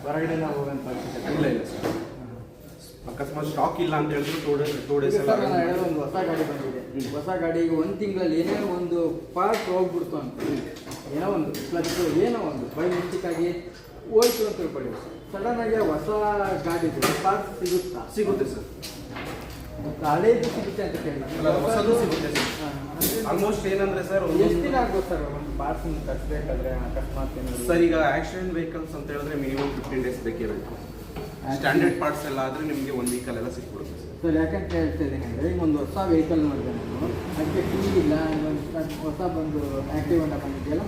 ಹೊರಗಡೆ ಹೋಗೋಂಥ ಇಲ್ಲ. ಇಲ್ಲ ಸರ್. ಅಕಸ್ಮಾತ್ ಸ್ಟಾಕ್ ಇಲ್ಲ ಅಂತ ಹೇಳಿದ್ರು ಟೂ ಡೇಸ್ ಟೂ ಡೇಸ್ ಎಲ್ಲ ನಾನು ಹೇಳೋದು ಒಂದು ಹೊಸ ಗಾಡಿ ಬಂದಿದೆ. ಹೊಸ ಗಾಡಿ ಈಗ ಒಂದು ತಿಂಗಳಲ್ಲಿ ಏನೇ ಒಂದು ಪಾರ್ಟ್ ಹೋಗ್ಬಿಡ್ತು ಅಂತ. ಏನೋ ಒಂದು ಪ್ಲಸ್ ಏನೋ ಒಂದು ಬೈ ಮಿಸ್ಟೇಕಾಗಿ ಹೋಯ್ತು ಅಂತ ತಿಳ್ಕೊಳ್ಳಿ. ಸಡನ್ ಆಗಿ ಹೊಸ ಗಾಡಿ ಪಾರ್ಟ್ ಸಿಗುತ್ತಾ? ಸಿಗುತ್ತೆ ಸರ್. ಹಳೇದು ಸಿಗುತ್ತೆ ಅಂತ ಕೇಳಿ ಅಲ್ಲ, ಹೊಸದು ಸಿಗುತ್ತೆ. ಆಲ್ಮೋಸ್ಟ್ ಏನಂದ್ರೆ ಸರ್ ಎಷ್ಟು ದಿನ ಆಗ್ಬೋದು ಸರ್ ಒಂದು ಪಾರ್ಟ್ಸ್ ಕಟ್ಟಬೇಕಾದ್ರೆ ಅಕಸ್ಮಾತ್ ಸರ್ ಈಗ ಆಕ್ಸಿಡೆಂಟ್ ವೆಹಿಕಲ್ಸ್ ಅಂತ ಹೇಳಿದ್ರೆ ಮಿನಿಮಮ್ ಫಿಫ್ಟೀನ್ ಡೇಸ್ ಬೇಕೇ ಬೇಕು. ಸ್ಟ್ಯಾಂಡರ್ಡ್ ಪಾರ್ಟ್ಸ್ ಎಲ್ಲ ಆದರೆ ನಿಮಗೆ ಒಂದು ವೀಕಲ್ ಎಲ್ಲ ಸಿಕ್ಬಿಡುತ್ತೆ ಸರ್. ಯಾಕಂತ ಹೇಳ್ತಾ ಇದ್ದೀನಿ ಅಂದರೆ ಈಗ ಒಂದು ಹೊಸ ವೆಹಿಕಲ್ ಮಾಡಿದೆ ನಾನು. ಅದಕ್ಕೆ ಟಿ ಇಲ್ಲ ಒಂದು ಹೊಸ ಬಂದು ಆ್ಯಕ್ಟಿವ್ ಅಂತ ಬಂದಿದೆಯಲ್ಲ?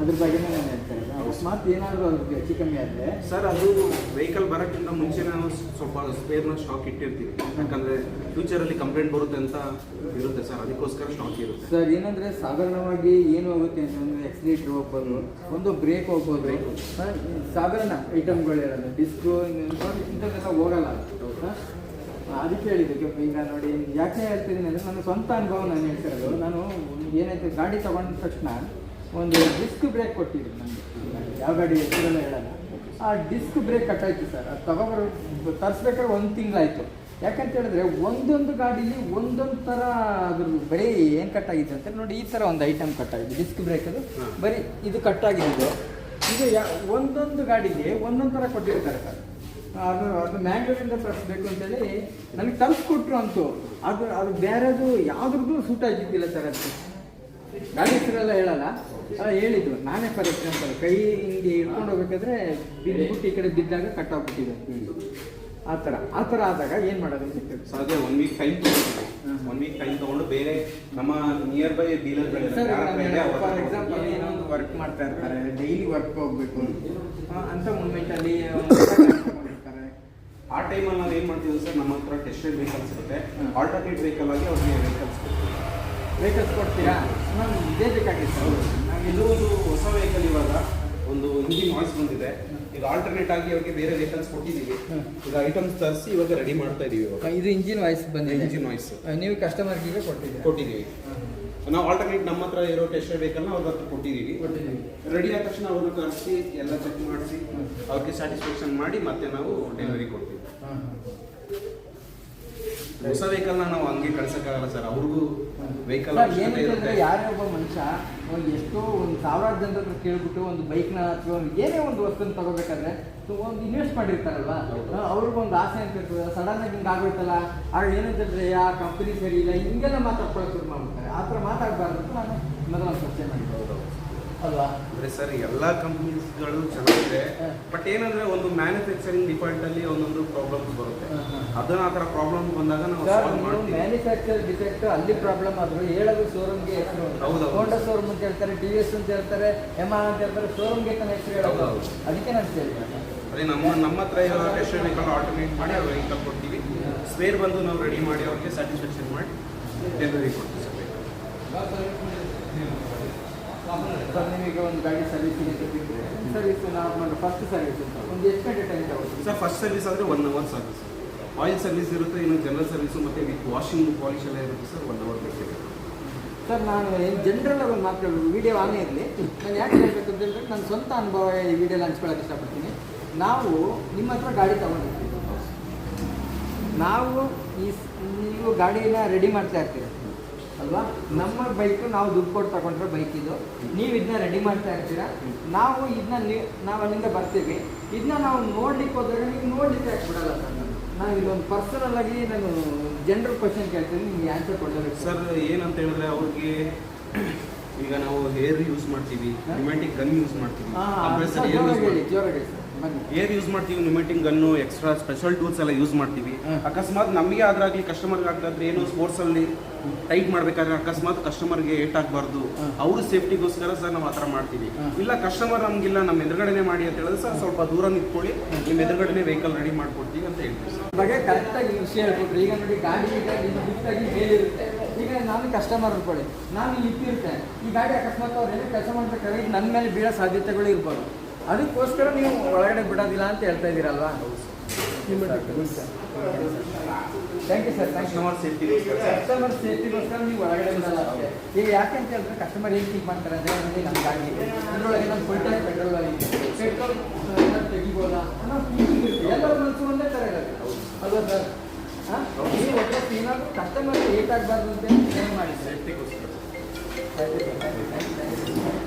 ಅದ್ರ ಬಗ್ಗೆ ನಾನು ಹೇಳ್ತಾ ಅಕಸ್ಮಾತ್ ಏನಾದರೂ ಅದ್ರಿಗೆ ಹೆಚ್ಚು ಕಮ್ಮಿ ಆದರೆ ಸರ್ ಅದು ವೆಹಿಕಲ್ ಬರೋಕ್ಕಿಂತ ಮುಂಚೆ ನಾವು ಸ್ವಲ್ಪ ಸ್ಪೇರ್ನ ಸ್ಟಾಕ್ ಇಟ್ಟಿರ್ತೀವಿ. ಯಾಕಂದರೆ ಫ್ಯೂಚರಲ್ಲಿ ಕಂಪ್ಲೇಂಟ್ ಬರುತ್ತೆ ಅಂತ ಇರುತ್ತೆ ಸರ್. ಅದಕ್ಕೋಸ್ಕರ ಸ್ಟಾಕ್ ಇರುತ್ತೆ. ಸರ್ ಏನಂದರೆ ಸಾಧಾರಣವಾಗಿ ಏನು ಆಗುತ್ತೆ ಅಂತಂದರೆ ಎಕ್ಸಿಲೇಟರ್ ಹೋಗ್ಬೋದು ಒಂದು ಬ್ರೇಕ್ ಹೋಗ್ಬೋದು. ಸಾಧಾರಣ ಐಟಮ್ಗಳಿರೋದು ಡಿಸ್ಕ್ ಇಂಥದ್ದೆಲ್ಲ ಹೋಗಲ್ಲ? ಅದಕ್ಕೆ ಹೇಳಿದ್ದಕ್ಕೆ ಈಗ ನೋಡಿ ಯಾಕೆ ಹೇಳ್ತಿದ್ದೀನಿ ಅಂದರೆ ನನ್ನ ಸ್ವಂತ ಅನುಭವ ನಾನು ಹೇಳ್ತಿರೋದು ನಾನು ಏನೈತೆ ಗಾಡಿ ತಗೊಂಡ ತಕ್ಷಣ ಒಂದು ಡಿಸ್ಕ್ ಬ್ರೇಕ್ ಕೊಟ್ಟಿದ್ರು ನನಗೆ ಯಾವ ಗಾಡಿ ಹೆಸರೆಲ್ಲ ಹೇಳಲ್ಲ. ಆ ಡಿಸ್ಕ್ ಬ್ರೇಕ್ ಕಟ್ಟಾಯ್ತು ಸರ್ ಅದು ತಗೊಬರೋ ತರಿಸ್ಬೇಕಾದ್ರೆ ಒಂದು ತಿಂಗಳಾಯಿತು. ಯಾಕಂತ ಹೇಳಿದ್ರೆ ಒಂದೊಂದು ಗಾಡೀಲಿ ಒಂದೊಂದು ಥರ ಅದ್ರ ಬರೀ ಏನು ಕಟ್ಟಾಗಿದೆ ಅಂತ ನೋಡಿ ಈ ಥರ ಒಂದು ಐಟಮ್ ಕಟ್ಟಾಗಿದೆ. ಡಿಸ್ಕ್ ಬ್ರೇಕ್ ಅದು. ಬರೀ ಇದು ಕಟ್ಟಾಗಿದೆ. ಇದು ಯಾ ಒಂದೊಂದು ಗಾಡಿಗೆ ಒಂದೊಂದು ಥರ ಕೊಟ್ಟಿರ್ತಾರೆ ಸರ್ ಅದು ಅದು ಮ್ಯಾಂಗ್ಳೂರಿಂದ ತರಿಸ್ಬೇಕು ಅಂತೇಳಿ ನನಗೆ ತರಿಸ್ಕೊಟ್ರು ಅಂತೂ. ಅದು ಅದು ಬೇರೆದು ಯಾವುದ್ರದ್ದು ಸೂಟ್ ಆಗಿದ್ದಿಲ್ಲ ಸರ್ ಅದಕ್ಕೆ ಗಾಡಿ ಹೆಸರೆಲ್ಲ ಹೇಳಲ್ಲ. ಹೇಳಿದ್ರು. ನಾನೇ ಫಾರ್ ಎಕ್ಸಾಂಪಲ್ ಕೈ ಹಿಂಗೆ ಇಟ್ಕೊಂಡು ಹೋಗ್ಬೇಕಾದ್ರೆ ಬಿದ್ದುಬಿಟ್ಟು ಈ ಕಡೆ ಬಿದ್ದಾಗ ಕಟ್ಟಾಗ್ಬಿಟ್ಟಿದೆ ಆ ಥರ. ಆ ಥರ ಆದಾಗ ಏನು ಮಾಡೋದು. ಸೊ ಅದೇ ಒನ್ ವೀಕ್ ಟೈಮ್ ತೊಗೊಂಡು ಒನ್ ವೀಕ್ ಟೈಮ್ ತಗೊಂಡು ಬೇರೆ ನಮ್ಮ ನಿಯರ್ ಬೈ ಡೀಲರ್ ಡೀಲರ್ಗಳಿದ್ದಾರೆ ಫಾರ್ ಎಕ್ಸಾಂಪಲ್ ಏನೋ ಒಂದು ವರ್ಕ್ ಮಾಡ್ತಾ ಇರ್ತಾರೆ ಡೈಲಿ ವರ್ಕ್ ಹೋಗ್ಬೇಕು. ಅಂತ ಮೂಮೆಂಟಲ್ಲಿ ಆ ಟೈಮಲ್ಲಿ ನಾವು ಏನು ಮಾಡ್ತೀವಿ ಸರ್ ನಮ್ಮ ಹತ್ರ ಟೆಸ್ಟೆಡ್ ವೆಹಿಕಲ್ಸ್ ಇರುತ್ತೆ. ಆಲ್ಟರ್ನೇಟ್ ವೆಹಿಕಲ್ ಆಗಿ ಅವ್ರಿಗೆ ವೆಹಿಕಲ್ಸ್ ವೆಹಿಕಲ್ಸ್ ಕೊಡ್ತೀರಾ? ನಾನು ಇದೇ ಬೇಕಾಗಿತ್ತು ಇದು ಒಂದು ಹೊಸ ವೆಹಿಕಲ್ ಇವಾಗ. ಒಂದು ಇಂಜಿನ್ ವಾಯ್ಸ್ ಬಂದಿದೆ. ಈಗ ಆಲ್ಟರ್ನೇಟ್ ಆಗಿ ಅವ್ರಿಗೆ ಬೇರೆ ವೆಹಿಕಲ್ಸ್ ಕೊಟ್ಟಿದ್ದೀವಿ. ಈಗ ಐಟಮ್ಸ್ ತರಿಸಿ ಇವಾಗ ರೆಡಿ ಮಾಡ್ತಾ ಇದೀವಿ ಇವಾಗ. ಇದು ಇಂಜಿನ್ ವಾಯ್ಸ್ ಬಂದಿದೆ. ಇಂಜಿನ್ ವಾಯ್ಸ್ ನೀವು ಕಸ್ಟಮರ್ಗೆ ಕೊಟ್ಟಿದ್ದೀವಿ ಕೊಟ್ಟಿದ್ದೀವಿ. ನಾವು ಆಲ್ಟರ್ನೇಟ್ ನಮ್ಮ ಹತ್ರ ಇರೋ ಟೆಸ್ಟ್ ವೆಹಿಕಲ್ನ ಅವ್ರ ಹತ್ರ ಕೊಟ್ಟಿದ್ದೀವಿ. ರೆಡಿ ಆದ ತಕ್ಷಣ ಅವ್ರನ್ನ ಕರೆಸಿ ಎಲ್ಲ ಚೆಕ್ ಮಾಡಿಸಿ ಅವ್ರಿಗೆ ಸ್ಯಾಟಿಸ್ಫ್ಯಾಕ್ಷನ್ ಮಾಡಿ ಮತ್ತೆ ನಾವು ಡೆಲಿವರಿ ಕೊಡ್ತೀವಿ. ಹೊಸ ವೆಹಿಕಲ್ನ ನಾವು ಹಂಗೆ ಕಳ್ಸಕ್ಕಾಗಲ್ಲ ಸರ್ ಅವ್ರಿಗೂ ವೆಹಿಕಲ್ ಇರುತ್ತೆ. ಯಾರೇ ಒಬ್ಬ ಮನುಷ್ಯ ಒಂದು ಎಷ್ಟೋ ಒಂದು ಸಾವಿರಾರು ಜನರ ಹತ್ರ ಕೇಳ್ಬಿಟ್ಟು ಒಂದು ಬೈಕ್ನ ಅಥವಾ ಏನೇ ಒಂದು ವಸ್ತುನ ತಗೋಬೇಕಾದ್ರೆ ಒಂದು ಇನ್ವೆಸ್ಟ್ ಮಾಡಿರ್ತಾರಲ್ವಾ? ಅವ್ರಿಗೊಂದು ಅವ್ರಿಗೂ ಒಂದು ಆಸೆ ಅಂತ ಇರ್ತದೆ. ಸಡನ್ ಆಗಿ ಹಿಂಗೆ ಆಗೋಯ್ತಲ್ಲ ಆಗ ಏನಂತಂದ್ರೆ ಆ ಕಂಪನಿ ಸರಿ ಇಲ್ಲ ಹಿಂಗೆಲ್ಲ ಮಾತಾಡ್ಕೊಳ್ಳೋಕೆ ಶುರು ಮಾಡ್ಬಿಡ್ತಾರೆ. ಆ ಥರ ಮಾತಾಡಬಾರ್ದು ಅಂತ ನಾನು ಮೊದಲ ಚರ್ಚೆ ಮಾಡಿದ್ದೆ. ಅಲ್ವಾ? ಅಂದ್ರೆ ಸರ್ ಎಲ್ಲ ಕಂಪ್ನೀಸ್ಗಳು ಚೆನ್ನಾಗಿದೆ. ಬಟ್ ಏನಂದ್ರೆ ಒಂದು ಮ್ಯಾನುಫ್ಯಾಕ್ಚರಿಂಗ್ ಡಿಪಾರ್ಟ್ ಅಲ್ಲಿ ಒಂದೊಂದು ಪ್ರಾಬ್ಲಮ್ಸ್ ಬರುತ್ತೆ. ಅದನ್ನ ಆ ಥರ ಪ್ರಾಬ್ಲಮ್ ಬಂದಾಗ ನಾವು ಸಾಲ್ವ್ ಮಾಡ್ತೀವಿ. ಮ್ಯಾನುಫ್ಯಾಕ್ಚರ್ ಡಿಫೆಕ್ಟ್ ಅಲ್ಲಿ ಪ್ರಾಬ್ಲಮ್ ಆದ್ರು ಹೇಳೋದು ಶೋರೂಮ್ಗೆ ಹೆಸರು ಹೌದು ಹೋಂಡಾ ಶೋರೂಮ್ ಅಂತ ಹೇಳ್ತಾರೆ ಟಿ ವಿ ಎಸ್ ಅಂತ ಹೇಳ್ತಾರೆ ಎಂ ಅಂತ ಹೇಳ್ತಾರೆ ಶೋರೂಮ್ಗೆ ತನ್ನ ಹೆಸರು ಹೇಳೋದು. ಅದಕ್ಕೆ ನಾನು ಕೇಳಿದೆ. ಅದೇ ನಮ್ಮ ನಮ್ಮ ಹತ್ರ ಇರೋ ರೆಸ್ಟೋರೆಂಟ್ ವೆಹಿಕಲ್ ಆಲ್ಟರ್ನೇಟ್ ಮಾಡಿ ಅವ್ರ ವೆಹಿಕಲ್ ಕೊಡ್ತೀವಿ. ಸ್ಪೇರ್ ಬಂದು ನಾವು ರೆಡಿ ಮಾಡಿ ಅವ್ರಿಗೆ ಸ್ಯಾಟಿಸ್ಫ್ಯಾಕ್ಷನ್ ಮಾಡಿ ಡೆಲಿವರಿ ಕೊಡ್ತೀವಿ ಸರ್. ಸರ್ ನಿಮಗೆ ಒಂದು ಗಾಡಿ ಸರ್ವಿಸಿಂಗ್ ಅಂತ ಬಿಟ್ಟರೆ ಸರ್ವಿಸ್ ನಾರ್ಮಲ್ ಫಸ್ಟ್ ಸರ್ವಿಸ್ ಅಂತ ಒಂದು ಎಷ್ಟು ಗಂಟೆ ಟೈಮ್ ತಗೋತೀವಿ ಸರ್ ಫಸ್ಟ್ ಸರ್ವಿಸ್ ಆದರೆ one hour service oil service ಇರುತ್ತೆ ಇನ್ನು ಜನರಲ್ ಸರ್ವಿಸ್ ಮತ್ತು ವಿತ್ ವಾಷಿಂಗ್ ಪಾಲಿಶ್ ಎಲ್ಲ ಇರುತ್ತೆ ಸರ್ ಒನ್ ಅವರ್ ಬೇಕು ಸರ್ ನಾನು ಏನು ಜನರಲ್ ಒಂದು ಮಾತು ವಿಡಿಯೋ ಆನೇ ಇರಲಿ. ನಾನು ಯಾಕೆ ಹೇಳಬೇಕು ಅಂತ ಹೇಳಿದ್ರೆ ನನ್ನ ಸ್ವಂತ ಅನುಭವ ಈ ವಿಡಿಯೋಲಿ ಹಂಚ್ಕೊಳ್ಳೋಕೆ ಇಷ್ಟಪಡ್ತೀನಿ. ನಾವು ನಿಮ್ಮ ಹತ್ರ ಗಾಡಿ ತಗೊಂಡಿರ್ತೀವಿ. ನಾವು ಈ ನೀವು ಗಾಡಿನ ರೆಡಿ ಮಾಡ್ತಾ ಇರ್ತೀರಿ. ಅಲ್ವಾ? ನಮ್ಮ ಬೈಕ್ ನಾವು ದುಡ್ಡು ಕೊಟ್ಟು ತಗೊಂಡ್ರೆ ಬೈಕ್ ಇದು. ನೀವು ಇದನ್ನ ರೆಡಿ ಮಾಡ್ತಾ ಇರ್ತೀರಾ? ನಾವು ಇದನ್ನ ನಾವು ಅಲ್ಲಿಂದ ಬರ್ತೀವಿ. ಇದನ್ನ ನಾವು ನೋಡ್ಲಿಕ್ಕೆ ಹೋದಾಗ ನೀವು ನೋಡ್ಲಿಕ್ಕೆ ಹಾಕ್ಬಿಡಲ್ಲ ಸರ್ ನಾನು ಇಲ್ಲೊಂದು ಪರ್ಸನಲ್ ಆಗಿ ನಾನು ಜನರಲ್ ಕ್ವಶನ್ ಕೇಳ್ತೀನಿ ನಿಮ್ಗೆ ಆನ್ಸರ್ ಕೊಡ್ತಾರೆ ಸರ್. ಏನಂತ ಹೇಳಿದ್ರೆ ಅವ್ರಿಗೆ ಈಗ ನಾವು ಹೇರ್ ಯೂಸ್ ಮಾಡ್ತೀವಿ ಗನ್ ಯೂಸ್ ಮಾಡ್ತೀವಿ. ಜೋರಾಗಿ ಸರ್. ಏರ್ ಯೂಸ್ ಮಾಡ್ತೀವಿ? Limiting gun extra special tools ಎಲ್ಲ ಯೂಸ್ ಮಾಡ್ತೀವಿ. ಅಕಸ್ಮಾತ್ ನಮಗೆ ಆದ್ರಾಗ್ಲಿ ಕಸ್ಟಮರ್ಗೆ ಆಗ್ತಾದ್ರೆ ಏನು ಸ್ಪೋರ್ಟ್ಸ್ ಅಲ್ಲಿ ಟೈಟ್ ಮಾಡ್ಬೇಕಾದ್ರೆ ಅಕಸ್ಮಾತ್ ಕಸ್ಟಮರ್ಗೆ ಏಟ್ ಆಗಬಾರ್ದು. ಅವ್ರ ಸೇಫ್ಟಿಗೋಸ್ಕರ ಸರ್ ನಾವು ಆ ಥರ ಮಾಡ್ತೀವಿ. ಇಲ್ಲ ಕಸ್ಟಮರ್ ನಮಗಿಲ್ಲ ನಮ್ಮ ಎದುರುಗಡೆನೆ ಮಾಡಿ ಅಂತ ಹೇಳಿದ್ರೆ ಸರ್ ಸ್ವಲ್ಪ ದೂರ ನಿಂತ್ಕೊಳ್ಳಿ. ನಿಮ್ಮ ಎದುರುಗಡೆನೆ ವೆಹಿಕಲ್ ರೆಡಿ ಮಾಡ್ಕೊಡ್ತೀವಿ ಅಂತ ಹೇಳ್ತೀವಿ ಸರ್. ಬಗ್ಗೆ ಕರೆಕ್ಟಾಗಿ ವಿಷಯ ಹೇಳ್ಕೊಟ್ರಿ. ಈಗ ನೋಡಿ ಗಾಡಿ ಗಿಫ್ಟಾಗಿ ಮೇಲಿರುತ್ತೆ. ಈಗ ನಾನು ಕಸ್ಟಮರ್ ಅನ್ಕೊಳ್ಳಿ. ನಾನು ಇಲ್ಲಿ ಇಟ್ಟಿರ್ತೇನೆ. ಈ ಗಾಡಿ ಅಕಸ್ಮಾತ್ ಅವ್ರು ಏನೇ ಕೆಲಸ ಮಾಡ್ಬೇಕಾದ್ರೆ ನನ್ನ ಮೇಲೆ ಬೀಳೋ ಸಾಧ್ಯತೆಗಳು ಇರ್ಬೋದು. ಅದಕ್ಕೋಸ್ಕರ ನೀವು ಒಳಗಡೆ ಬಿಡೋದಿಲ್ಲ ಅಂತ ಹೇಳ್ತಾ ಇದ್ದೀರಲ್ವಾ? Thank you sir. Thank you customer safety customer ಸೇಫ್ಟಿಗೋಸ್ಕರ ನೀವು ಒಳಗಡೆ ಬಿಡಲ್ಲ ಈಗ ಯಾಕೆ ಅಂತ ಹೇಳಿದ್ರೆ ಕಸ್ಟಮರ್ ಏನು ಥಿಂಕ್ ಮಾಡ್ತಾರೆ ಅಂದರೆ ನನಗೆ ನಮ್ಮ ಅದರೊಳಗೆ ನಾನು ಫುಲ್ ಟೈಮ್ ಪೆಟ್ರೋಲ್ ಆಗಿದೆ ಪೆಟ್ರೋಲ್ ತೆಗಿಬೋದಾ? ಅನ್ನೋ ಫೀಲಿಂಗ್ ಇರುತ್ತೆ ಎಲ್ಲರ ಮನಸ್ಸು ಒಂದೇ ಥರ ಇರುತ್ತೆ. ಅಲ್ವಾ ಸರ್ ಹಾಂ? ನೀವು ಒಟ್ಟು ಏನಾದರೂ ಕಸ್ಟಮರ್ ಲೇಟ್ ಆಗಬಾರ್ದು ಅಂತ ಏನು ಮಾಡಿ ಸೇಫ್ಟಿಗೋಸ್ಕರ thank you sir thank you